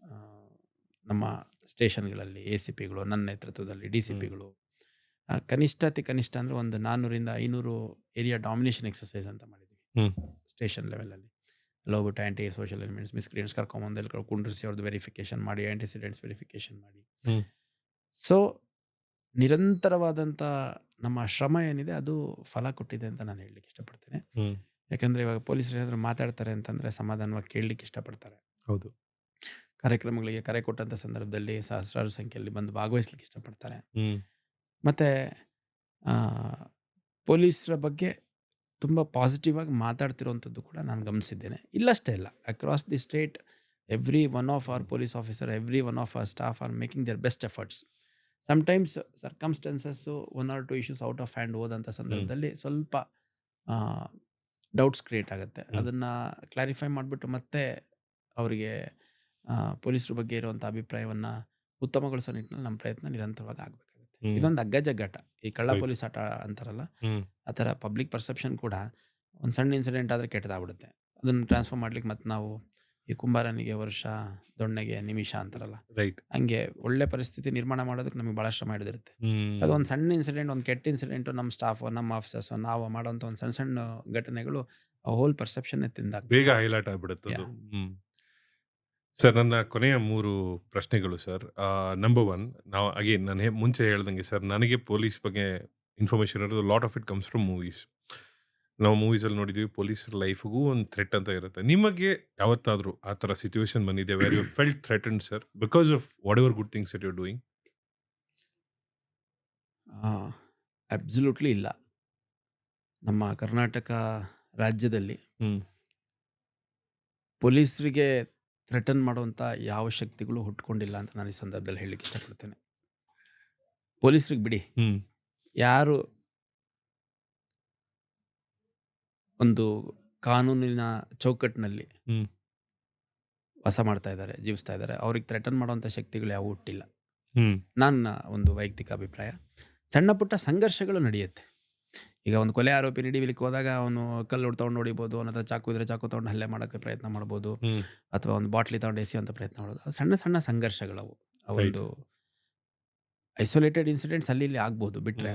ಆ, ನಮ್ಮ ಸ್ಟೇಷನ್ಗಳಲ್ಲಿ A C ಪಿಗಳು ನನ್ನ ನೇತೃತ್ವದಲ್ಲಿ ಡಿ ಸಿ ಹ್ಮ್. ಪಿಗಳು ಕನಿಷ್ಠ ಅತಿ ಕನಿಷ್ಠ ಅಂದರೆ ಒಂದು ನಾನ್ನೂರಿಂದ ಐನೂರು ಏರಿಯಾ ಡಾಮಿನೇಷನ್ ಎಕ್ಸಸೈಸ್ ಅಂತ ಮಾಡಿದ್ದೀವಿ ಹ್ಮ್. ಸ್ಟೇಷನ್ ಲೆವೆಲಲ್ಲಿ ಅಲ್ಲಿ ಹೋಗ್ಬಿಟ್ಟು ಆ್ಯಂಟಿ ಸೋಷಿಯಲ್ ಎಲಿಮೆಂಟ್ಸ್ ಮಿಸ್ಕ್ರಿಯೆಂಟ್ಸ್ ಕರ್ಕೊಂಬಂದು ಎಲ್ಲಿ ಕಡೆ ಕುಂಡ್ರಿಸಿ ಅವ್ರದ್ದು ವೆರಿಫಿಕೇಶನ್ ಮಾಡಿ ಆ್ಯಂಟಿಸಿಡೆಂಟ್ಸ್ ವೆರಿಫಿಕೇಶನ್ ಮಾಡಿ. ಸೊ ನಿರಂತರವಾದಂಥ ನಮ್ಮ ಶ್ರಮ ಏನಿದೆ ಅದು ಫಲ ಕೊಟ್ಟಿದೆ ಅಂತ ನಾನು ಹೇಳಲಿಕ್ಕೆ ಇಷ್ಟಪಡ್ತೇನೆ. ಯಾಕಂದ್ರೆ ಇವಾಗ ಪೊಲೀಸರು ಏನಾದರೂ ಮಾತಾಡ್ತಾರೆ ಅಂತಂದರೆ ಸಮಾಧಾನವಾಗಿ ಕೇಳಲಿಕ್ಕೆ ಇಷ್ಟಪಡ್ತಾರೆ. ಹೌದು. ಕಾರ್ಯಕ್ರಮಗಳಿಗೆ ಕರೆ ಕೊಟ್ಟಂಥ ಸಂದರ್ಭದಲ್ಲಿ ಸಹಸ್ರಾರು ಸಂಖ್ಯೆಯಲ್ಲಿ ಬಂದು ಭಾಗವಹಿಸ್ಲಿಕ್ಕೆ ಇಷ್ಟಪಡ್ತಾರೆ. ಮತ್ತೆ ಮತ್ತು ಪೊಲೀಸರ ಬಗ್ಗೆ ತುಂಬ ಪಾಸಿಟಿವ್ ಆಗಿ ಮಾತಾಡ್ತಿರೋವಂಥದ್ದು ಕೂಡ ನಾನು ಗಮನಿಸಿದ್ದೇನೆ ಇಲ್ಲಷ್ಟೇ ಇಲ್ಲ across the state every one of our police officer every one of our staff are making their best efforts sometimes circumstances one or two issues out of hand ಹೋದಂಥ ಸಂದರ್ಭದಲ್ಲಿ ಸ್ವಲ್ಪ ಡೌಟ್ಸ್ ಕ್ರಿಯೇಟ್ ಆಗುತ್ತೆ. ಅದನ್ನು ಕ್ಲಾರಿಫೈ ಮಾಡಿಬಿಟ್ಟು ಮತ್ತೆ ಅವರಿಗೆ ಪೊಲೀಸರ ಬಗ್ಗೆ ಇರುವಂಥ ಅಭಿಪ್ರಾಯವನ್ನು ಉತ್ತಮಗೊಳಿಸೋ ನಿಟ್ಟಿನಲ್ಲಿ ನಮ್ಮ ಪ್ರಯತ್ನ ನಿರಂತರವಾಗಿ ಹ್ಮ್. ಇದೊಂದು ಅಗ್ಗಜಗ್ಗಾಟ ಈ ಕಳ್ಳ ಪೊಲೀಸ್ ಆಟ ಅಂತಾರಲ್ಲ. ಆ ಥರ ಪಬ್ಲಿಕ್ ಪರ್ಸೆಪ್ಷನ್ ಕೂಡ ಒಂದು ಸಣ್ಣ ಇನ್ಸಿಡೆಂಟ್ ಆದ್ರೆ ಕೆಟ್ಟದಾಗ್ಬಿಡುತ್ತೆ. ಅದನ್ನ ಟ್ರಾನ್ಸ್ಫರ್ ಮಾಡ್ಲಿಕ್ಕೆ ಮತ್ತೆ ನಾವು ಈ ಕುಂಬಾರನಿಗೆ ವರ್ಷ ದೊಣ್ಣೆಗೆ ನಿಮಿಷ ಅಂತಾರಲ್ಲ ರೈಟ್. ಹಂಗೆ ಒಳ್ಳೆ ಪರಿಸ್ಥಿತಿ ನಿರ್ಮಾಣ ಮಾಡೋದಕ್ಕೆ ನಮಗೆ ಭಾಳ ಶ್ರಮ ಹಿಡಿದಿರುತ್ತೆ. ಅದು ಅದೊಂದು ಸಣ್ಣ ಇನ್ಸಿಡೆಂಟ್ ಒಂದು ಕೆಟ್ಟ ಇನ್ಸಿಡೆಂಟ್ ನಮ್ಮ ಸ್ಟಾಫ್ ನಮ್ಮ ಆಫೀಸರ್ಸ್ ನಾವು ಮಾಡೋಂಥ ಒಂದು ಸಣ್ಣ ಸಣ್ಣ ಘಟನೆಗಳು ಹೋಲ್ ಪರ್ಸೆಪ್ಷನ್ ತಿಂದಾಗ ಬೇಗ ಹೈಲೈಟ್ ಆಗ್ಬಿಡುತ್ತೆ ಸರ್ ನನ್ನ ಕೊನೆಯ ಮೂರು ಪ್ರಶ್ನೆಗಳು ಸರ್. ನಂಬರ್ ಒನ್ ನಾವು ಅಗೇನ್ ನಾನು ಮುಂಚೆ ಹೇಳ್ದಂಗೆ ಸರ್ ನನಗೆ ಪೊಲೀಸ್ ಬಗ್ಗೆ ಇನ್ಫಾರ್ಮೇಷನ್ ಇರೋದು lot of it comes from movies ನಾವು ಮೂವೀಸಲ್ಲಿ ನೋಡಿದ್ವಿ ಪೊಲೀಸರ ಲೈಫ್ಗೂ ಒಂದು ಥ್ರೆಟ್ ಅಂತ ಇರುತ್ತೆ. ನಿಮಗೆ ಯಾವತ್ತಾದರೂ ಆ ಥರ ಸಿಚುವೇಶನ್ ಬಂದಿದೆ where you felt threatened sir because of whatever good things it you doing absolutely ಇಲ್ಲ. ನಮ್ಮ ಕರ್ನಾಟಕ ರಾಜ್ಯದಲ್ಲಿ. ಪೊಲೀಸರಿಗೆ ಥ್ರೆಟನ್ ಮಾಡುವಂಥ ಯಾವ ಶಕ್ತಿಗಳು ಹುಟ್ಕೊಂಡಿಲ್ಲ ಅಂತ ನಾನು ಈ ಸಂದರ್ಭದಲ್ಲಿ ಹೇಳಲಿಕ್ಕೆ ಇಷ್ಟಪಡ್ತೇನೆ. ಪೊಲೀಸರಿಗೆ ಬಿಡಿ. ಯಾರು ಒಂದು ಕಾನೂನಿನ ಚೌಕಟ್ಟಿನಲ್ಲಿ. ವಾಸ ಮಾಡ್ತಾ ಇದ್ದಾರೆ ಜೀವಿಸ್ತಾ ಇದ್ದಾರೆ ಅವ್ರಿಗೆ ಥ್ರೆಟನ್ ಮಾಡುವಂಥ ಶಕ್ತಿಗಳು ಯಾವ ಹುಟ್ಟಿಲ್ಲ. ನನ್ನ ಒಂದು ವೈಯಕ್ತಿಕ ಅಭಿಪ್ರಾಯ ಸಣ್ಣ ಪುಟ್ಟ ಸಂಘರ್ಷಗಳು ನಡೆಯುತ್ತೆ. ಈಗ ಒಂದು ಕೊಲೆ ಆರೋಪಿ ನಡೀಲಿಕ್ಕೆ ಹೋದಾಗ ಅವನು ಕಲ್ಲು ತಗೊಂಡು ಹೊಡಿಬೋದು ಅವನ ಹತ್ರ ಚಾಕು ಇದ್ರೆ ಚಾಕು ತಗೊಂಡು ಹಲ್ಲೆ ಮಾಡೋಕ್ಕೆ ಪ್ರಯತ್ನ ಮಾಡ್ಬೋದು ಅಥವಾ ಒಂದು ಬಾಟ್ಲಿ ತಗೊಂಡು ಎಸೆಯುವಂಥ ಪ್ರಯತ್ನ ಮಾಡೋದು. ಸಣ್ಣ ಸಣ್ಣ ಸಂಘರ್ಷಗಳವು. ಒಂದು ಐಸೋಲೇಟೆಡ್ ಇನ್ಸಿಡೆಂಟ್ಸ್ ಅಲ್ಲಿ ಇಲ್ಲಿ ಆಗ್ಬೋದು ಬಿಟ್ರೆ.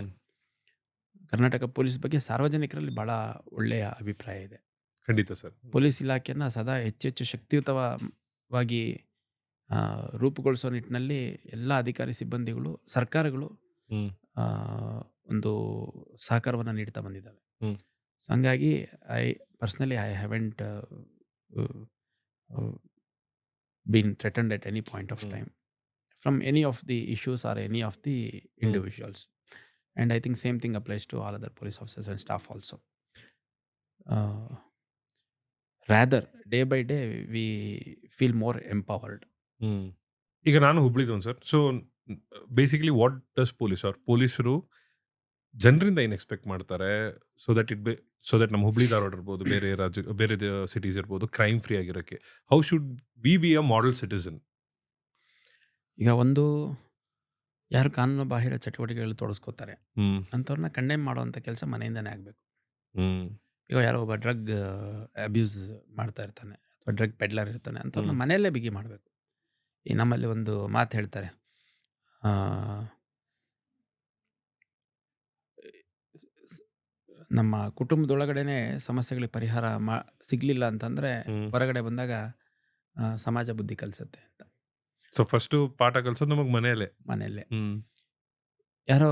ಕರ್ನಾಟಕ ಪೊಲೀಸ್ ಬಗ್ಗೆ ಸಾರ್ವಜನಿಕರಲ್ಲಿ ಬಹಳ ಒಳ್ಳೆಯ ಅಭಿಪ್ರಾಯ ಇದೆ. ಖಂಡಿತ ಸರ್. ಪೊಲೀಸ್ ಇಲಾಖೆಯನ್ನು ಸದಾ ಹೆಚ್ಚೆಚ್ಚು ಶಕ್ತಿಯುತವಾಗಿ ರೂಪುಗೊಳಿಸೋ ನಿಟ್ಟಿನಲ್ಲಿ ಎಲ್ಲ ಅಧಿಕಾರಿ ಸಿಬ್ಬಂದಿಗಳು ಸರ್ಕಾರಗಳು ಒಂದು ಸಹಕಾರವನ್ನು ನೀಡ್ತಾ ಬಂದಿದ್ದಾವೆ. ಹ್ಮ್. ಸೊ ಹಂಗಾಗಿ I personally I haven't been threatened at any point of. Time. From any of the issues or any of the individuals. And I think same thing applies to all other police officers and staff also. Rather day by day we feel more empowered. Hmm. ಈಗ ನಾನು ಹುಬ್ಳಿದವನು sir. So basically what does police ಅವ್ರು? ಪೊಲೀಸರು ಜನರಿಂದ ಏನು expect ಮಾಡ್ತಾರೆ? So that it be so that ನಮ್ಮ ಹುಬ್ಳಿ ಧಾರವಾಡ ಇರ್ಬೋದು *coughs* ಬೇರೆ ರಾಜ್ಯ ಬೇರೆ ಸಿಟೀಸ್ ಇರ್ಬೋದು crime free ಆಗಿರೋಕ್ಕೆ how should we be a model citizen ಈಗ ಒಂದು ಯಾರು ಕಾನೂನು ಬಾಹಿರ ಚಟುವಟಿಕೆಗಳು ತೊಡಸ್ಕೋತಾರೆ ಅಂಥವ್ರನ್ನ ಕಂಡೆಮ್ ಮಾಡುವಂಥ ಕೆಲಸ ಮನೆಯಿಂದನೇ ಆಗಬೇಕು. ಈಗ ಯಾರೋ ಒಬ್ಬ ಡ್ರಗ್ ಅಬ್ಯೂಸ್ ಮಾಡ್ತಾ ಇರ್ತಾನೆ ಅಥವಾ ಡ್ರಗ್ ಪೆಡ್ಲರ್ ಇರ್ತಾನೆ ಅಂಥವ್ರನ್ನ ಮನೆಯಲ್ಲೇ ಬಿಗಿ ಮಾಡಬೇಕು. ಈ ನಮ್ಮಲ್ಲಿ ಒಂದು ಮಾತು ಹೇಳ್ತಾರೆ ಆ, ಸ್- ನಮ್ಮ ಕುಟುಂಬದೊಳಗಡೆನೆ ಸಮಸ್ಯೆಗಳಿಗೆ ಪರಿಹಾರ ಮಾ ಸಿಗಲಿಲ್ಲ ಅಂತಂದರೆ ಹ್ಮ್. ಹೊರಗಡೆ ಬಂದಾಗ ಆ, ಸಮಾಜ ಬುದ್ಧಿ ಕಲಿಸುತ್ತೆ ಅಂತ. ಸೊ ಫಸ್ಟು ಪಾಠ ಕಲ್ಸೋದು ನಮಗೆ ಮನೆಯಲ್ಲೇ? ಮನೆಯಲ್ಲೇ. ಹ್ಮ್. ಯಾರೋ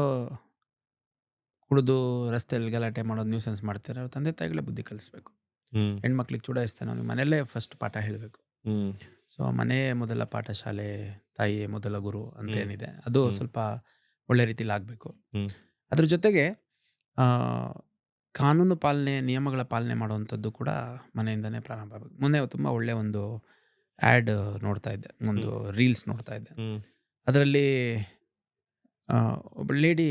ಕುಡಿದು ರಸ್ತೆಯಲ್ಲಿ ಗಲಾಟೆ ಮಾಡೋದು ನ್ಯೂಸೆನ್ಸ್ ಮಾಡ್ತಾರೆ ಅವ್ರ ತಂದೆ ತಾಯಿಗಳೇ ಬುದ್ಧಿ ಕಲಿಸ್ಬೇಕು. ಹ್ಮ್. ಹೆಣ್ಮಕ್ಳಿಗೆ ಚುಡಾಯಿಸ್ತಾನೆ ಅವ್ನಿಗೆ ಮನೆಯಲ್ಲೇ ಫಸ್ಟ್ ಪಾಠ ಹೇಳಬೇಕು. ಹ್ಮ್. ಸೊ ಮನೆಯೇ ಮೊದಲ ಪಾಠಶಾಲೆ ತಾಯಿಯೇ ಮೊದಲ ಗುರು ಅಂತ ಹ್ಮ್. ಏನಿದೆ ಅದು ಹ್ಮ್. ಸ್ವಲ್ಪ ಒಳ್ಳೆ ರೀತಿಲಿ ಆಗಬೇಕು. ಹ್ಮ್. ಅದ್ರ ಜೊತೆಗೆ ಆ, ಕಾನೂನು ಪಾಲನೆ ನಿಯಮಗಳ ಪಾಲನೆ ಮಾಡುವಂಥದ್ದು ಕೂಡ ಮನೆಯಿಂದನೇ ಪ್ರಾರಂಭ ಆಗಬೇಕು. ಮೊನ್ನೆ ತುಂಬ ಒಳ್ಳೆ ಒಂದು ಆ್ಯಡ್ ನೋಡ್ತಾ ಇದ್ದೆ ಒಂದು ರೀಲ್ಸ್ ನೋಡ್ತಾ ಇದ್ದೆ. ಹ್ಮ್. ಅದರಲ್ಲಿ ಒಬ್ಬ ಲೇಡಿ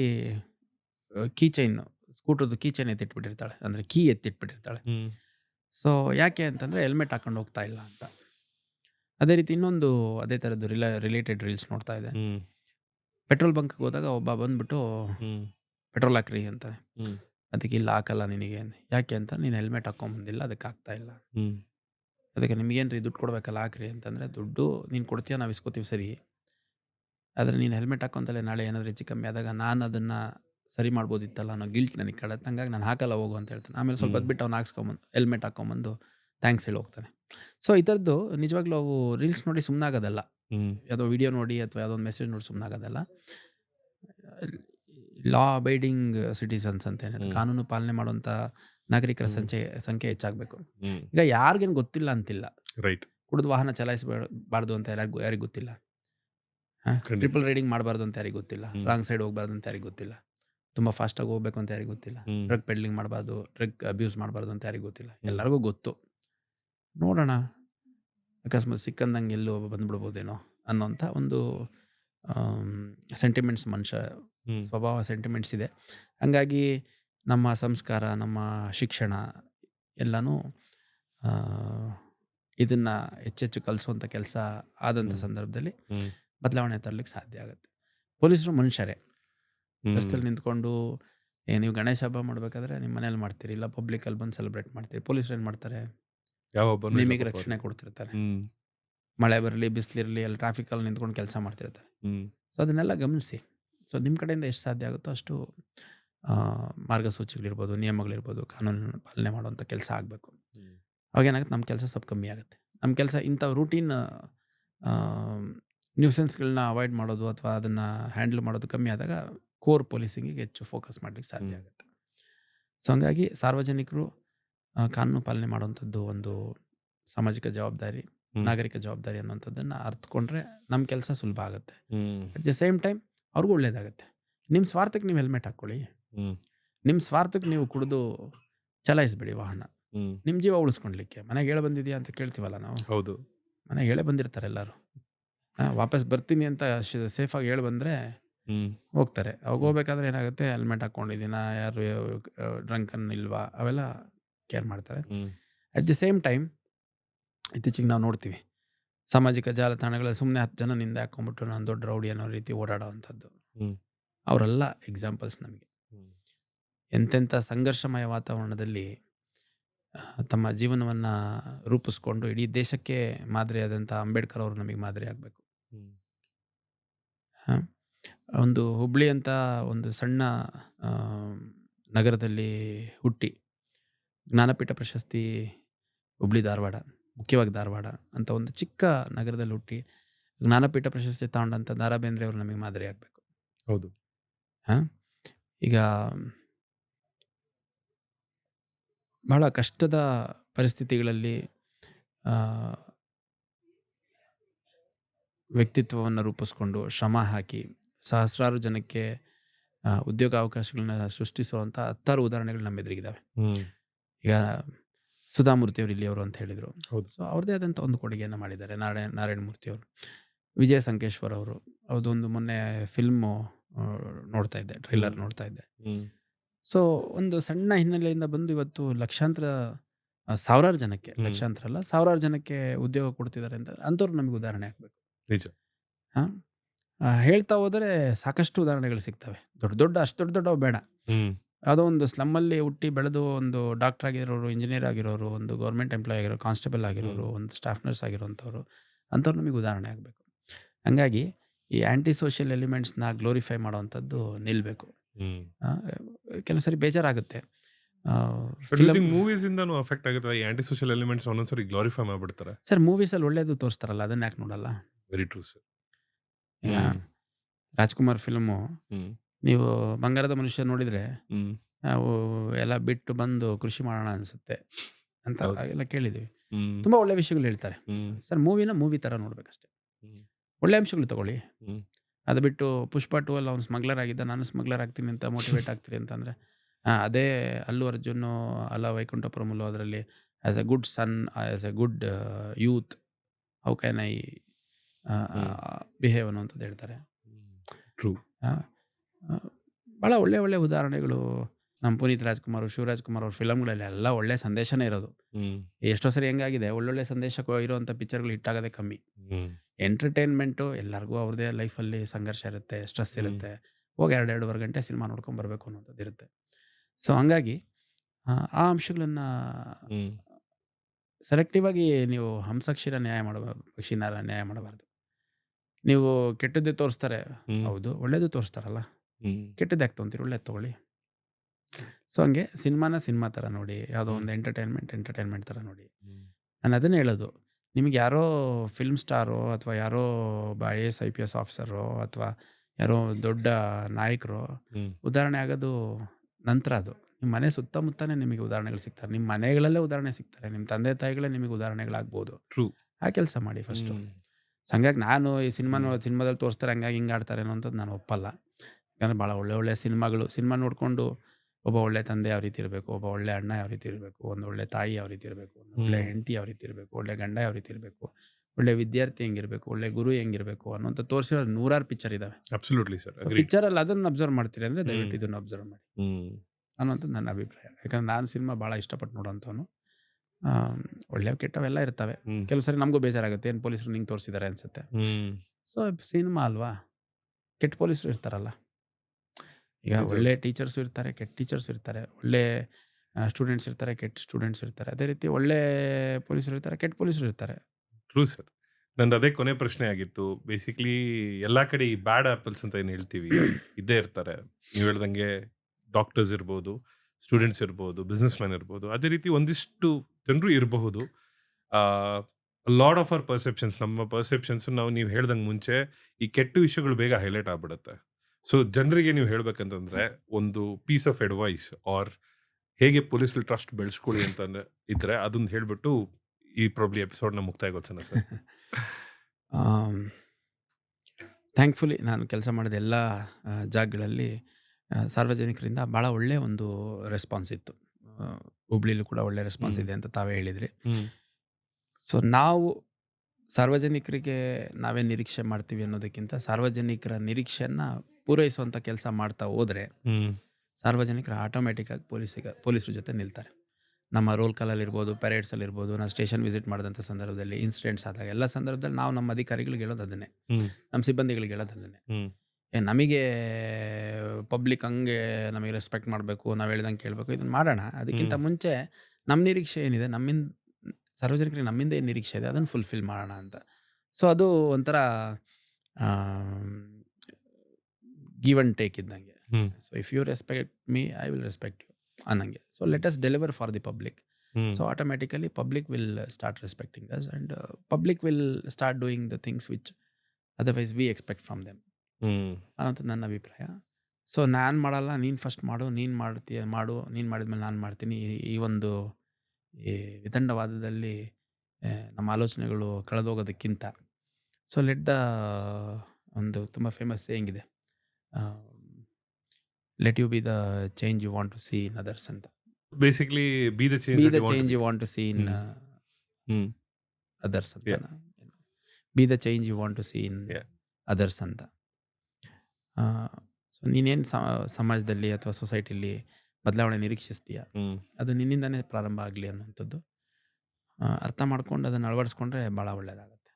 ಕೀ ಚೈನ್ ಸ್ಕೂಟರ್ದು ಕೀ ಚೈನ್ ಎತ್ತಿಟ್ಬಿಟ್ಟಿರ್ತಾಳೆ ಅಂದರೆ ಕೀ ಎತ್ತಿಟ್ಬಿಟ್ಟಿರ್ತಾಳೆ. ಹ್ಮ್. ಸೊ ಯಾಕೆ ಅಂತಂದರೆ ಹೆಲ್ಮೆಟ್ ಹಾಕೊಂಡು ಹೋಗ್ತಾ ಇಲ್ಲ ಅಂತ. ಅದೇ ರೀತಿ ಇನ್ನೊಂದು ಅದೇ ಥರದ್ದು ರಿಲ ರಿಲೇಟೆಡ್ ರೀಲ್ಸ್ ನೋಡ್ತಾ ಇದೆ ಹ್ಮ್. ಪೆಟ್ರೋಲ್ ಬಂಕ್ಗೆ ಹೋದಾಗ ಒಬ್ಬ ಬಂದ್ಬಿಟ್ಟು ಹ್ಮ್. ಪೆಟ್ರೋಲ್ ಹಾಕ್ರಿ ಅಂತ ಹ್ಮ್. ಅದಕ್ಕೆ ಇಲ್ಲ ಹಾಕಲ್ಲ ನಿನಗೆ. ಯಾಕೆ ಅಂತ ನೀನು ಹೆಲ್ಮೆಟ್ ಹಾಕೊಂಬಂದಿಲ್ಲ ಅದಕ್ಕೆ ಆಗ್ತಾ ಇಲ್ಲ. ಅದಕ್ಕೆ ನಿಮಗೇನು ರೀ ದುಡ್ಡು ಕೊಡ್ಬೇಕಲ್ಲ ಹಾಕ್ರಿ ಅಂತಂದರೆ ದುಡ್ಡು ನೀನು ಕೊಡ್ತೀಯ ನಾವು ಇಸ್ಕೋತೀವಿ ಸರಿ. ಆದರೆ ನೀನು ಹೆಲ್ಮೆಟ್ ಹಾಕೊಂತಲೇ ನಾಳೆ ಏನಾದರೂ ಹೆಚ್ಚು ಕಮ್ಮಿ ಆದಾಗ ನಾನು ಅದನ್ನು ಸರಿ ಮಾಡ್ಬೋದಿತ್ತಲ್ಲ ಅನ್ನೋ ಗಿಲ್ಟ್ ನನಗೆ ಕಡೆ ಹಂಗಾಗಿ ನಾನು ಹಾಕಲ್ಲ ಹೋಗು ಅಂತ ಹೇಳ್ತಾನೆ. ಆಮೇಲೆ ಸ್ವಲ್ಪ ಬಿಟ್ಟು ಅವ್ನು ಹಾಕ್ಸ್ಕೊಂಬಂದು ಹೆಲ್ಮೆಟ್ ಹಾಕೊಂಬಂದು ಥ್ಯಾಂಕ್ಸ್ ಹೇಳಿ ಹೋಗ್ತಾನೆ. ಸೊ ಈ ಥರದ್ದು ನಿಜವಾಗ್ಲೂ ಅವು ರೀಲ್ಸ್ ನೋಡಿ ಸುಮ್ಮನಾಗೋದಲ್ಲ ಯಾವುದೋ ವಿಡಿಯೋ ನೋಡಿ ಅಥವಾ ಯಾವುದೋ ಒಂದು ಮೆಸೇಜ್ ನೋಡಿ ಸುಮ್ಮನಾಗೋದಲ್ಲ ಲಾ ಅಬೈಡಿಂಗ್ ಸಿಟಿಸನ್ಸ್ ಅಂತ ಏನಿದೆ ಕಾನೂನು ಪಾಲನೆ ಮಾಡುವಂತ ನಾಗರಿಕರ. ಸಂಖ್ಯೆ ಸಂಖ್ಯೆ ಹೆಚ್ಚಾಗಬೇಕು. ಈಗ ಯಾರಿಗೇನು ಗೊತ್ತಿಲ್ಲ ಅಂತಿಲ್ಲ. ರೈಟ್ ಕುಡಿದು ವಾಹನ ಚಲಾಯಿಸಬಾರ್ದು ಅಂತ ಯಾರಿಗೂ ಯಾರಿಗೂ ಗೊತ್ತಿಲ್ಲ. ಟ್ರಿಪಲ್ ರೈಡಿಂಗ್ ಮಾಡಬಾರ್ದು ಅಂತ ಯಾರಿಗೂ ಗೊತ್ತಿಲ್ಲ. ರಾಂಗ್ ಸೈಡ್ ಹೋಗ್ಬಾರ್ದು ಅಂತ ಯಾರಿಗೂ ಗೊತ್ತಿಲ್ಲ. ತುಂಬ ಫಾಸ್ಟಾಗಿ ಹೋಗ್ಬೇಕು ಅಂತ ಯಾರಿಗೂ ಗೊತ್ತಿಲ್ಲ. ಡ್ರಗ್ ಪೆಡ್ಲಿಂಗ್ ಮಾಡಬಾರ್ದು ಡ್ರಗ್ ಅಬ್ಯೂಸ್ ಮಾಡಬಾರ್ದು ಅಂತ ಯಾರಿಗೂ ಗೊತ್ತಿಲ್ಲ. ಎಲ್ಲರಿಗೂ ಗೊತ್ತು. ನೋಡೋಣ. ಅಕಸ್ಮಾತ್ ಸಿಕ್ಕಂದಂಗೆ ಎಲ್ಲೂ ಬಂದ್ಬಿಡ್ಬೋದೇನೋ ಅನ್ನೋಂಥ ಒಂದು ಸೆಂಟಿಮೆಂಟ್ಸ್ ಮನುಷ್ಯ ಸ್ವಭಾವ ಸೆಂಟಿಮೆಂಟ್ಸ್ ಇದೆ. ಹಂಗಾಗಿ ನಮ್ಮ ಸಂಸ್ಕಾರ ನಮ್ಮ ಶಿಕ್ಷಣ ಎಲ್ಲನೂ ಇದನ್ನು ಹೆಚ್ಚೆಚ್ಚು ಕಲಿಸುವಂಥ ಕೆಲಸ ಆದಂಥ ಸಂದರ್ಭದಲ್ಲಿ ಬದಲಾವಣೆ ತರಲಿಕ್ಕೆ ಸಾಧ್ಯ ಆಗುತ್ತೆ. ಪೊಲೀಸರು ಮನುಷ್ಯರೇ. ರಸ್ತೆಯಲ್ಲಿ ನಿಂತ್ಕೊಂಡು ಏ ನೀವು ಗಣೇಶ ಹಬ್ಬ ಮಾಡಬೇಕಾದ್ರೆ ನಿಮ್ಮ ಮನೇಲಿ ಮಾಡ್ತೀರಿ ಇಲ್ಲ ಪಬ್ಲಿಕಲ್ಲಿ ಬಂದು ಸೆಲೆಬ್ರೇಟ್ ಮಾಡ್ತೀರಿ ಪೊಲೀಸರು ಏನು ಮಾಡ್ತಾರೆ? ನಿಮಗೆ ರಕ್ಷಣೆ. ಕೊಡ್ತಿರ್ತಾರೆ. ಮಳೆ ಬರಲಿ ಬಿಸಿಲಿರಲಿ ಅಲ್ಲಿ ಟ್ರಾಫಿಕಲ್ಲಿ ನಿಂತ್ಕೊಂಡು ಕೆಲಸ ಮಾಡ್ತಿರ್ತಾರೆ. ಸೊ ಅದನ್ನೆಲ್ಲ ಗಮನಿಸಿ. ಸೊ ನಿಮ್ಮ ಕಡೆಯಿಂದ ಎಷ್ಟು ಸಾಧ್ಯ ಆಗುತ್ತೋ ಅಷ್ಟು ಮಾರ್ಗಸೂಚಿಗಳಿರ್ಬೋದು ನಿಯಮಗಳಿರ್ಬೋದು ಕಾನೂನು ಪಾಲನೆ ಮಾಡುವಂಥ ಕೆಲಸ ಆಗಬೇಕು. ಅವಾಗೇನಾಗುತ್ತೆ ಅವಾಗ ಏನಾಗುತ್ತೆ ನಮ್ಮ ಕೆಲಸ ಸ್ವಲ್ಪ ಕಮ್ಮಿ ಆಗುತ್ತೆ. ನಮ್ಮ ಕೆಲಸ ಇಂಥ ರೂಟೀನ್ ನ್ಯೂಸೆನ್ಸ್ಗಳನ್ನ ಅವಾಯ್ಡ್ ಮಾಡೋದು ಅಥವಾ ಅದನ್ನು ಹ್ಯಾಂಡಲ್ ಮಾಡೋದು ಕಮ್ಮಿ ಆದಾಗ ಕೋರ್ ಪೊಲೀಸಿಂಗಿಗೆ ಹೆಚ್ಚು ಫೋಕಸ್ ಮಾಡಲಿಕ್ಕೆ ಸಾಧ್ಯ ಆಗುತ್ತೆ. ಸೊ ಹಂಗಾಗಿ ಸಾರ್ವಜನಿಕರು ಕಾನೂನು ಪಾಲನೆ ಮಾಡುವಂಥದ್ದು ಒಂದು ಸಾಮಾಜಿಕ ಜವಾಬ್ದಾರಿ ನಾಗರಿಕ ಜವಾಬ್ದಾರಿ ಅನ್ನೋಂಥದ್ದನ್ನು ಅರ್ಥಕೊಂಡ್ರೆ ನಮ್ಮ ಕೆಲಸ ಸುಲಭ ಆಗುತ್ತೆ. ಅಟ್ ದ ಸೇಮ್ ಟೈಮ್ ಅವ್ರಿಗೂ ಒಳ್ಳೇದಾಗುತ್ತೆ. ನಿಮ್ಮ ಸ್ವಾರ್ಥಕ್ಕೆ ನೀವು ಹೆಲ್ಮೆಟ್ ಹಾಕ್ಕೊಳ್ಳಿ. ನಿಮ್ಮ ಸ್ವಾರ್ಥಕ್ಕೆ ನೀವು ಕುಡಿದು ಚಲಾಯಿಸ್ಬೇಡಿ ವಾಹನ. ನಿಮ್ಮ ಜೀವ ಉಳಿಸ್ಕೊಳ್ಲಿಕ್ಕೆ ಮನೆಗೆ ಹೇಳ ಬಂದಿದೆಯಾ ಅಂತ ಕೇಳ್ತೀವಲ್ಲ ನಾವು? ಹೌದು. ಮನೆಗೆ ಹೇಳೇ ಬಂದಿರ್ತಾರೆ ಎಲ್ಲರೂ. ಹಾಂ ವಾಪಸ್ ಬರ್ತೀನಿ ಅಂತ ಸೇಫಾಗಿ ಹೇಳಿ ಬಂದರೆ ಹೋಗ್ತಾರೆ. ಅವಾಗ ಹೋಗ್ಬೇಕಾದ್ರೆ ಏನಾಗುತ್ತೆ? ಹೆಲ್ಮೆಟ್ ಹಾಕ್ಕೊಂಡಿದ್ದೀನ ಯಾರು ಡ್ರಂಕನ್ ಇಲ್ವಾ? ಅವೆಲ್ಲ ಕೇರ್ ಮಾಡ್ತಾರೆ. ಅಟ್ ದಿ ಸೇಮ್ ಟೈಮ್ ಇತ್ತೀಚೆಗೆ ನಾವು ನೋಡ್ತೀವಿ. ಸಾಮಾಜಿಕ ಜಾಲತಾಣಗಳ ಸುಮ್ಮನೆ ಹತ್ತು ಜನ ನಿಂದೆ ಹಾಕೊಂಡ್ಬಿಟ್ಟು ನಾನು ದೊಡ್ಡ ರೌಡಿ ಅನ್ನೋ ರೀತಿ ಓಡಾಡೋ ಅಂಥದ್ದು ಹ್ಮ್. ಅವರೆಲ್ಲ ಎಕ್ಸಾಂಪಲ್ಸ್ ನಮಗೆ. ಎಂತೆಂಥ ಸಂಘರ್ಷಮಯ ವಾತಾವರಣದಲ್ಲಿ ತಮ್ಮ ಜೀವನವನ್ನು ರೂಪಿಸ್ಕೊಂಡು ಇಡೀ ದೇಶಕ್ಕೆ ಮಾದರಿಯಾದಂಥ ಅಂಬೇಡ್ಕರ್ ಅವರು ನಮಗೆ ಮಾದರಿ ಆಗಬೇಕು. ಒಂದು ಹುಬ್ಳಿ ಅಂತ ಒಂದು ಸಣ್ಣ ನಗರದಲ್ಲಿ ಹುಟ್ಟಿ ಜ್ಞಾನಪೀಠ ಪ್ರಶಸ್ತಿ ಹುಬ್ಳಿ ಧಾರವಾಡ. ಮುಖ್ಯವಾಗಿ ಧಾರವಾಡ ಅಂತ ಒಂದು ಚಿಕ್ಕ ನಗರದಲ್ಲಿ ಹುಟ್ಟಿ ಜ್ಞಾನಪೀಠ ಪ್ರಶಸ್ತಿ ತಗೊಂಡಂಥ ದಾರಾ ಬೇಂದ್ರೆ ಅವರು ನಮಗೆ ಮಾದರಿ ಆಗಬೇಕು. ಹೌದು. ಈಗ ಬಹಳ ಕಷ್ಟದ ಪರಿಸ್ಥಿತಿಗಳಲ್ಲಿ ವ್ಯಕ್ತಿತ್ವವನ್ನು ರೂಪಿಸ್ಕೊಂಡು ಶ್ರಮ ಹಾಕಿ ಸಹಸ್ರಾರು ಜನಕ್ಕೆ ಉದ್ಯೋಗ ಅವಕಾಶಗಳನ್ನ ಸೃಷ್ಟಿಸುವಂಥ ಹತ್ತಾರು ಉದಾಹರಣೆಗಳು ನಮ್ಮ ಎದುರಿಗಿದ್ದಾವೆ ಈಗ ಸುಧಾಮೂರ್ತಿ ಅವರು ಇಲ್ಲಿಯವರು ಅಂತ ಹೇಳಿದರು. ಹೌದು. ಸೊ ಅವ್ರದ್ದೇ ಆದಂಥ ಒಂದು ಕೊಡುಗೆಯನ್ನು ಮಾಡಿದ್ದಾರೆ ನಾರಾಯಣ ನಾರಾಯಣ ಮೂರ್ತಿ ಅವರು. ವಿಜಯ ಸಂಕೇಶ್ವರ್ ಅವರು. ಅದೊಂದು ಮೊನ್ನೆ ಫಿಲ್ಮು ನೋಡ್ತಾ ಇದ್ದೆ ಟ್ರೈಲರ್. ನೋಡ್ತಾ ಇದ್ದೆ. ಸೊ ಒಂದು ಸಣ್ಣ ಹಿನ್ನೆಲೆಯಿಂದ ಬಂದು ಇವತ್ತು ಲಕ್ಷಾಂತರ ಸಾವಿರಾರು ಜನಕ್ಕೆ ಲಕ್ಷಾಂತರ ಅಲ್ಲ ಸಾವಿರಾರು ಜನಕ್ಕೆ ಉದ್ಯೋಗ ಕೊಡ್ತಿದ್ದಾರೆ ಅಂತ ಅಂಥವ್ರು ನಮಗೆ ಉದಾಹರಣೆ ಆಗಬೇಕು. ನಿಜ. ಹಾಂ? ಹೇಳ್ತಾ ಹೋದರೆ ಸಾಕಷ್ಟು ಉದಾಹರಣೆಗಳು ಸಿಗ್ತವೆ. ದೊಡ್ಡ ದೊಡ್ಡ ಅಷ್ಟು ದೊಡ್ಡ ದೊಡ್ಡವು ಬೇಡ. ಯಾವುದೋ ಒಂದು ಸ್ಲಮ್ಮಲ್ಲಿ ಹುಟ್ಟಿ ಬೆಳೆದು ಒಂದು ಡಾಕ್ಟರ್ ಆಗಿರೋರು ಇಂಜಿನಿಯರ್ ಆಗಿರೋರು ಒಂದು ಗೌರ್ಮೆಂಟ್ ಎಂಪ್ಲಾಯ್ ಆಗಿರೋ ಕಾನ್ಸ್ಟೇಬಲ್ ಆಗಿರೋರು ಒಂದು ಸ್ಟಾಫ್ ನರ್ಸ್ ಆಗಿರೋಂಥವ್ರು ಅಂಥವ್ರು ನಮಗೆ ಉದಾಹರಣೆ ಆಗಬೇಕು. ಹಂಗಾಗಿ ಈ ಆ್ಯಂಟಿ ಸೋಷಿಯಲ್ ಎಲಿಮೆಂಟ್ಸ್ನ ಗ್ಲೋರಿಫೈ ಮಾಡೋವಂಥದ್ದು ನಿಲ್ಲಬೇಕು ಕೆಲವು ಸರಿ ಬೇಜಾರಾಗುತ್ತೆ. ಮೂವೀಸ್ ಇಂದನೂ ಅಫೆಕ್ಟ್ ಆಗುತ್ತೆ? ಈ ಆಂಟಿ ಸೋಷಿಯಲ್ ಎಲಿಮೆಂಟ್ಸ್ ಒಂದೊಂದ್ಸರಿ ಗ್ಲೋರಿಫೈ ಮಾಡಿಬಿಡ್ತಾರೆ. ಸರ್ ಮೂವೀಸಲ್ಲಿ ಒಳ್ಳೇದು ತೋರಿಸ್ತಾರಲ್ಲ ಅದನ್ನ ಯಾಕೆ ನೋಡಲ್ಲ? Very true sir. Rajkumar film ನೀವು ಬಂಗಾರದ ಮನುಷ್ಯ ನೋಡಿದರೆ ನಾವು ಎಲ್ಲ ಬಿಟ್ಟು ಬಂದು ಕೃಷಿ ಮಾಡೋಣ ಅನಿಸುತ್ತೆ ಅಂತ. ಎಲ್ಲ ಕೇಳಿದ್ದೀವಿ. ತುಂಬಾ ಒಳ್ಳೆ ವಿಷಯಗಳು ಹೇಳ್ತಾರೆ. ಸರ್ ಮೂವಿನ ಮೂವಿ ಥರ ನೋಡ್ಬೇಕಷ್ಟೆ. ಒಳ್ಳೆ ಅಂಶಗಳು ತಗೊಳ್ಳಿ. ಅದು ಬಿಟ್ಟು ಪುಷ್ಪ ಟು ಅಲ್ಲಿ ಅವ್ನು ಸ್ಮಗ್ಲರ್ ಆಗಿದ್ದ ನಾನು ಸ್ಮಗ್ಲರ್ ಆಗ್ತೀನಿ ಅಂತ ಮೋಟಿವೇಟ್ ಆಗ್ತೀನಿ ಅಂತಂದರೆ ಅದೇ ಅಲ್ಲು ಅರ್ಜುನ್ ಅಲ್ಲ ವೈಕುಂಠಪುರಮಲ್ಲು ಅದರಲ್ಲಿ as a good son as a good youth how can I behave ಅಂತದ್ದು ಹೇಳ್ತಾರೆ. ಟ್ರೂ ಭಾಳ ಒಳ್ಳೆ ಒಳ್ಳೆ ಉದಾಹರಣೆಗಳು ನಮ್ಮ ಪುನೀತ್ ರಾಜ್ಕುಮಾರ್ ಶಿವರಾಜ್ ಕುಮಾರ್ ಅವ್ರ ಫಿಲಮ್ಗಳಲ್ಲಿ ಎಲ್ಲ ಒಳ್ಳೆ ಸಂದೇಶನೇ ಇರೋದು. ಎಷ್ಟೋ ಸರಿ ಹೆಂಗಾಗಿದೆ ಒಳ್ಳೊಳ್ಳೆ ಸಂದೇಶ ಇರುವಂತ ಇರುವಂಥ ಪಿಕ್ಚರ್ಗಳು ಹಿಟ್ಟಾಗೋದೇ ಕಮ್ಮಿ. ಎಂಟರ್ಟೈನ್ಮೆಂಟು ಎಲ್ಲರಿಗೂ ಅವ್ರದೇ ಲೈಫಲ್ಲಿ ಸಂಘರ್ಷ ಇರುತ್ತೆ ಸ್ಟ್ರೆಸ್ ಇರುತ್ತೆ. ಹೋಗಿ ಎರಡು ಎರಡೂವರೆ ಗಂಟೆ ಸಿನಿಮಾ ನೋಡ್ಕೊಂಡು ಬರಬೇಕು ಅನ್ನೋಂಥದ್ದು ಇರುತ್ತೆ. ಸೊ ಹಂಗಾಗಿ ಆ, ಅಂಶಗಳನ್ನ ಸೆಲೆಕ್ಟಿವ್ ಆಗಿ ನೀವು ಹಂಸಕ್ಷೀರ ನ್ಯಾಯ ಮಾಡಬಾರ್ದು ಪಕ್ಷಿನಾರ ನ್ಯಾಯ ಮಾಡಬಾರ್ದು. ನೀವು ಕೆಟ್ಟದ್ದೇ ತೋರಿಸ್ತಾರೆ ಹೌದು ಒಳ್ಳೇದು ತೋರಿಸ್ತಾರಲ್ಲ. ಕೆಟ್ಟದ್ದು ಯಾಕೆ ಒಳ್ಳೆ ತೊಗೊಳ್ಳಿ. ಸೊ ಹಂಗೆ ಸಿನಿಮಾನ ಸಿನಿಮಾ ಥರ ನೋಡಿ ಯಾವುದೋ ಒಂದು ಎಂಟರ್ಟೈನ್ಮೆಂಟ್ ಎಂಟರ್ಟೈನ್ಮೆಂಟ್ ಥರ ನೋಡಿ. ನಾನು ಅದನ್ನೇ ಹೇಳೋದು. ನಿಮಗೆ ಯಾರೋ ಫಿಲ್ಮ್ ಸ್ಟಾರೋ ಅಥವಾ ಯಾರೋ ಒಬ್ಬ I A S I P S ಆಫೀಸರೋ ಅಥವಾ ಯಾರೋ ದೊಡ್ಡ ನಾಯಕರು ಉದಾಹರಣೆ ಆಗೋದು ನಂತರ ಅದು. ನಿಮ್ಮ ಮನೆ ಸುತ್ತಮುತ್ತನೇ ನಿಮಗೆ ಉದಾಹರಣೆಗಳು ಸಿಗ್ತಾರೆ. ನಿಮ್ಮ ಮನೆಗಳಲ್ಲೇ ಉದಾಹರಣೆ ಸಿಗ್ತಾರೆ. ನಿಮ್ಮ ತಂದೆ ತಾಯಿಗಳೇ ನಿಮಗೆ ಉದಾಹರಣೆಗಳಾಗ್ಬೋದು. ಟ್ರೂ. ಆ ಕೆಲಸ ಮಾಡಿ ಫಸ್ಟು. ಹಂಗಾಗಿ ನಾನು ಈ ಸಿನಿಮಾನ. ಸಿನಿಮಾದಲ್ಲಿ ತೋರಿಸ್ತಾರೆ ಹಂಗಾಗಿ ಹಿಂಗೆ ಆಡ್ತಾರೆ ಅನ್ನೋಂಥದ್ದು ನಾನು ಒಪ್ಪಲ್ಲ. ಯಾಕಂದರೆ ಭಾಳ ಒಳ್ಳೆ ಒಳ್ಳೆ ಸಿನಿಮಾಗಳು ಸಿನಿಮಾ ನೋಡಿಕೊಂಡು ಒಬ್ಬ ಒಳ್ಳೆ ತಂದೆ ಯಾವ ರೀತಿ ಇರಬೇಕು ಒಬ್ಬ ಒಳ್ಳೆ ಅಣ್ಣ ಯಾವ ರೀತಿ ಇರಬೇಕು ಒಂದು ಒಳ್ಳೆ ತಾಯಿ ಯಾವ ರೀತಿ ಇರಬೇಕು ಒಂದು ಒಳ್ಳೆ. ಹೆಂಡತಿ ಯಾವ ರೀತಿ ಇರಬೇಕು ಒಳ್ಳೆ ಗಂಡ ಯಾವ ರೀತಿ ಇರಬೇಕು ಒಳ್ಳೆ ವಿದ್ಯಾರ್ಥಿ ಹೆಂಗಿರಬೇಕು ಒಳ್ಳೆ ಗುರು ಹೆಂಗಿರಬೇಕು ಅನ್ನೋಂಥ ತೋರಿಸಿರೋದು ನೂರಾರು ಪಿಕ್ಚರ್ ಇದಾವೆ. ಅಬ್ಸಲ್ಯೂಟ್ಲಿ ಸರ್ ಪಿಕ್ಚರಲ್ಲಿ ಅದನ್ನು ಅಬ್ಸರ್ವ್ ಮಾಡ್ತೀರಿ ಅಂದರೆ ದಯವಿಟ್ಟು. ಇದನ್ನು ಅಬ್ಸರ್ವ್ ಮಾಡಿ. ಹ್ಮ್. ಅನ್ನೋಂಥದ್ದು ನನ್ನ ಅಭಿಪ್ರಾಯ. ಯಾಕಂದ್ರೆ ನಾನು ಸಿನಿಮಾ ಭಾಳ ಇಷ್ಟಪಟ್ಟು ನೋಡೋಂಥವನು. ಒಳ್ಳೆ ಕೆಟ್ಟವೆಲ್ಲ ಇರ್ತವೆ. ಕೆಲವು ಸರಿ ನಮಗೂ ಬೇಜಾರಾಗುತ್ತೆ ಏನು ಪೊಲೀಸರು ನಿಂಗೆ ತೋರಿಸಿದ್ದಾರೆ ಅನ್ಸುತ್ತೆ. ಸೊ ಸಿನಿಮಾ ಅಲ್ವಾ? ಕೆಟ್ಟ ಪೊಲೀಸರು ಇರ್ತಾರಲ್ಲ. ಈಗ. ಒಳ್ಳೆ ಟೀಚರ್ಸು ಇರ್ತಾರೆ ಕೆಟ್ಟ ಟೀಚರ್ಸ್ ಇರ್ತಾರೆ ಒಳ್ಳೆ ಸ್ಟೂಡೆಂಟ್ಸ್ ಇರ್ತಾರೆ ಕೆಟ್ಟ ಸ್ಟೂಡೆಂಟ್ಸ್ ಇರ್ತಾರೆ. ಅದೇ ರೀತಿ ಒಳ್ಳೆ ಪೊಲೀಸರು ಇರ್ತಾರೆ ಕೆಟ್ಟ ಪೊಲೀಸರು ಇರ್ತಾರೆ. True sir. ನಂದು ಅದೇ ಕೊನೆ ಪ್ರಶ್ನೆ ಆಗಿತ್ತು. ಬೇಸಿಕ್ಲಿ ಎಲ್ಲ ಕಡೆ ಈ ಬ್ಯಾಡ್ ಆ್ಯಪಲ್ಸ್ ಅಂತ ಏನು ಹೇಳ್ತೀವಿ? ಇದ್ದೇ ಇರ್ತಾರೆ. ನೀವು ಹೇಳ್ದಂಗೆ ಡಾಕ್ಟರ್ಸ್ ಇರ್ಬೋದು ಸ್ಟೂಡೆಂಟ್ಸ್ ಇರ್ಬೋದು ಬಿಸ್ನೆಸ್ ಮ್ಯಾನ್ ಇರ್ಬೋದು ಅದೇ ರೀತಿ ಒಂದಿಷ್ಟು ಜನರು ಇರಬಹುದು. ಲಾಡ್ ಆಫ್ ಅವರ್ ಪರ್ಸೆಪ್ಷನ್ಸ್ ನಮ್ಮ ಪರ್ಸೆಪ್ಷನ್ಸ್ ನಾವು ನೀವು ಹೇಳ್ದಂಗೆ ಮುಂಚೆ ಈ ಕೆಟ್ಟ ವಿಷಯಗಳು ಬೇಗ ಹೈಲೈಟ್ ಆಗ್ಬಿಡುತ್ತೆ. ಸೊ ಜನರಿಗೆ ನೀವು ಹೇಳ್ಬೇಕಂತಂದ್ರೆ ಒಂದು ಪೀಸ್ ಆಫ್ ಅಡ್ವೈಸ್ ಆರ್ ಹೇಗೆ ಪೊಲೀಸ್ ಟ್ರಸ್ಟ್ ಬೆಳೆಸ್ಕೊಳ್ಳಿ ಅಂತ ಇದ್ರೆ ಅದನ್ನ ಹೇಳ್ಬಿಟ್ಟು ಈ ಪ್ರಾಬ್ಲಿ ಎಪಿಸೋಡ್ನ ಮುಕ್ತಾಯಗೊಳಿಸೋಣ ಸರ್. *laughs* ಥ್ಯಾಂಕ್ಫುಲಿ ನಾನು ಕೆಲಸ ಮಾಡಿದ ಎಲ್ಲ ಜಾಗಗಳಲ್ಲಿ ಸಾರ್ವಜನಿಕರಿಂದ ಭಾಳ ಒಳ್ಳೆಯ ಒಂದು ರೆಸ್ಪಾನ್ಸ್ ಇತ್ತು. ಹುಬ್ಳಿಲೂ ಕೂಡ ಒಳ್ಳೆ ರೆಸ್ಪಾನ್ಸ್ ಇದೆ ಅಂತ ತಾವೇ ಹೇಳಿದ್ರಿ. ಸೊ ನಾವು ಸಾರ್ವಜನಿಕರಿಗೆ ನಾವೇ ನಿರೀಕ್ಷೆ ಮಾಡ್ತೀವಿ ಅನ್ನೋದಕ್ಕಿಂತ ಸಾರ್ವಜನಿಕರ ನಿರೀಕ್ಷೆಯನ್ನ ಪೂರೈಸುವಂಥ ಕೆಲಸ ಮಾಡ್ತಾ ಹೋದರೆ ಸಾರ್ವಜನಿಕರ ಆಟೋಮೆಟಿಕ್ಕಾಗಿ ಪೊಲೀಸಿಗೆ ಪೊಲೀಸರ ಜೊತೆ ನಿಲ್ತಾರೆ. ನಮ್ಮ ರೋಲ್ ಕಾಲಲ್ಲಿ ಇರ್ಬೋದು ಪೆರೇಡ್ಸಲ್ಲಿ ಇರ್ಬೋದು ನಾವು ಸ್ಟೇಷನ್ ವಿಸಿಟ್ ಮಾಡಿದಂಥ ಸಂದರ್ಭದಲ್ಲಿ ಇನ್ಸಿಡೆಂಟ್ಸ್ ಆದಾಗ ಎಲ್ಲ ಸಂದರ್ಭದಲ್ಲಿ ನಾವು ನಮ್ಮ ಅಧಿಕಾರಿಗಳಿಗೆ ಹೇಳೋದು ಅದನ್ನೇ. ನಮ್ಮ ಸಿಬ್ಬಂದಿಗಳಿಗೆ ಹೇಳೋದು ಅದನ್ನೇ. ಏ ನಮಗೆ ಪಬ್ಲಿಕ್ ಹಂಗೆ ನಮಗೆ ರೆಸ್ಪೆಕ್ಟ್ ಮಾಡಬೇಕು ನಾವು ಹೇಳ್ದಂಗೆ ಕೇಳಬೇಕು ಇದನ್ನು ಮಾಡೋಣ. ಅದಕ್ಕಿಂತ ಮುಂಚೆ ನಮ್ಮ ನಿರೀಕ್ಷೆ ಏನಿದೆ ನಮ್ಮಿಂದ ಸಾರ್ವಜನಿಕರಿಗೆ ನಮ್ಮಿಂದ ಏನು ನಿರೀಕ್ಷೆ ಇದೆ? ಅದನ್ನು ಫುಲ್ಫಿಲ್ ಮಾಡೋಣ ಅಂತ. ಸೊ ಅದು ಒಂಥರ ಗಿವ್ ಅಂಡ್ ಟೇಕ್ ಇದ್ದಂಗೆ. So if you respect me I will respect you ಅನ್ನಂಗೆ. So let us deliver for the public so automatically public will start respecting start respecting public will start doing the things which otherwise we expect from them expect from them. ಹ್ಮ್. ಅನ್ನೋದು ನನ್ನ ಅಭಿಪ್ರಾಯ. So ನಾನು ಮಾಡಲ್ಲ ನೀನು first ಮಾಡು ನೀನು ಮಾಡ್ತೀಯ ಮಾಡು ನೀನು ಮಾಡಿದ್ಮೇಲೆ ನಾನು ಮಾಡ್ತೀನಿ ಈ ಒಂದು ಈ ವಿತಂಡವಾದದಲ್ಲಿ ನಮ್ಮ ಆಲೋಚನೆಗಳು ಕಳೆದೋಗೋದಕ್ಕಿಂತ. ಸೊ ಲೆಟ್ ದ ಒಂದು ತುಂಬ famous ಸೇಯಿಂಗಿದೆ let you be the change you want to see in others ಅಂತ. Basically be the change be the change you want to see in. Others ಅಂತ be the change you want to see in. Others ಅಂತ. So ನೀನೇನು ಸಮಾಜದಲ್ಲಿ ಅಥವಾ ಸೊಸೈಟಿಲಿ ಬದಲಾವಣೆ ನಿರೀಕ್ಷಿಸ್ತೀಯ. ಅದು ನಿನ್ನಿಂದನೇ ಪ್ರಾರಂಭ ಆಗಲಿ ಅನ್ನುವಂಥದ್ದು. ಅರ್ಥ ಮಾಡ್ಕೊಂಡು ಅದನ್ನು ಅಳವಡಿಸ್ಕೊಂಡ್ರೆ ಭಾಳ ಒಳ್ಳೆಯದಾಗುತ್ತೆ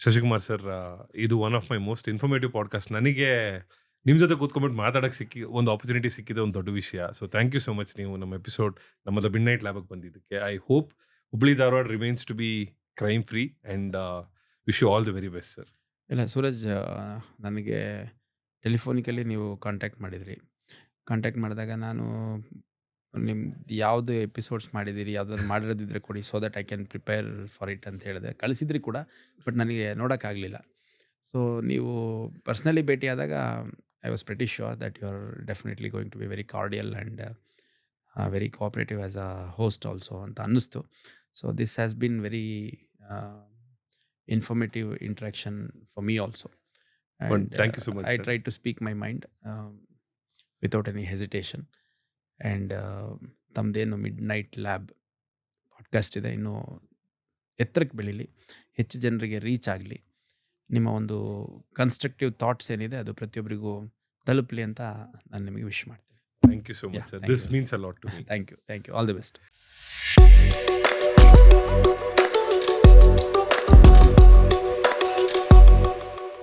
ಶಶಿಕುಮಾರ್ ಸರ್ ಇದು one of my most informative podcast ನನಗೆ ನಿಮ್ಮ ಜೊತೆ ಕೂತ್ಕೊಂಡ್ಬಿಟ್ಟು ಮಾತಾಡಕ್ಕೆ ಸಿಕ್ಕಿ ಒಂದು ಆಪರ್ಚುನಿಟಿ ಸಿಕ್ಕಿದೆ ಒಂದು ದೊಡ್ಡ ವಿಷಯ. So thank you so much ನೀವು ನಮ್ಮ ಎಪಿಸೋಡ್ ನಮ್ಮ ದ ಬಿಡ್ ನೈಟ್ ಲ್ಯಾಬಕ್ಕೆ ಬಂದಿದ್ದಕ್ಕೆ. I hope Hubli Dharwad remains to be crime free and wish you all the very best sir ಇಲ್ಲ ಸೂರಜ್ ನನಗೆ ಟೆಲಿಫೋನಿಕಲಿ ನೀವು ಕಾಂಟ್ಯಾಕ್ಟ್ ಮಾಡಿದ್ರಿ. ಕಾಂಟ್ಯಾಕ್ಟ್ ಮಾಡಿದಾಗ ನಾನು ನಿಮ್ದು ಯಾವುದು ಎಪಿಸೋಡ್ಸ್ ಮಾಡಿದ್ದೀರಿ ಯಾವುದಾದ್ರು ಮಾಡಿರೋದಿದ್ರೆ ಕೊಡಿ so that I can prepare for it ಅಂತ ಹೇಳಿದೆ. ಕಳಿಸಿದ್ರಿ ಕೂಡ ಬಟ್ ನನಗೆ ನೋಡೋಕ್ಕಾಗಲಿಲ್ಲ. ಸೊ ನೀವು ಪರ್ಸ್ನಲಿ ಭೇಟಿಯಾದಾಗ I was pretty sure that you are definitely going to be very cordial and very cooperative as a host also ಅಂತ ಅನ್ನಿಸ್ತು. So this has been very informative interaction for me also I try to speak my I sir. Any hesitation. And ತಮ್ಮದೇನು midnight lab podcast ಇದೆ. ಇನ್ನೂ ಎತ್ತರಕ್ಕೆ ಬೆಳೀಲಿ. ಹೆಚ್ಚು ಜನರಿಗೆ reach ಆಗಲಿ. ನಿಮ್ಮ ಒಂದು ಕನ್ಸ್ಟ್ರಕ್ಟಿವ್ ಥಾಟ್ಸ್ ಏನಿದೆ ಅದು ಪ್ರತಿಯೊಬ್ಬರಿಗೂ ತಲುಪಲಿ ಅಂತ ನಾನು ನಿಮಗೆ ವಿಶ್ ಮಾಡ್ತೀನಿ. Thank you so much sir this. Means a lot to thank you thank you all the best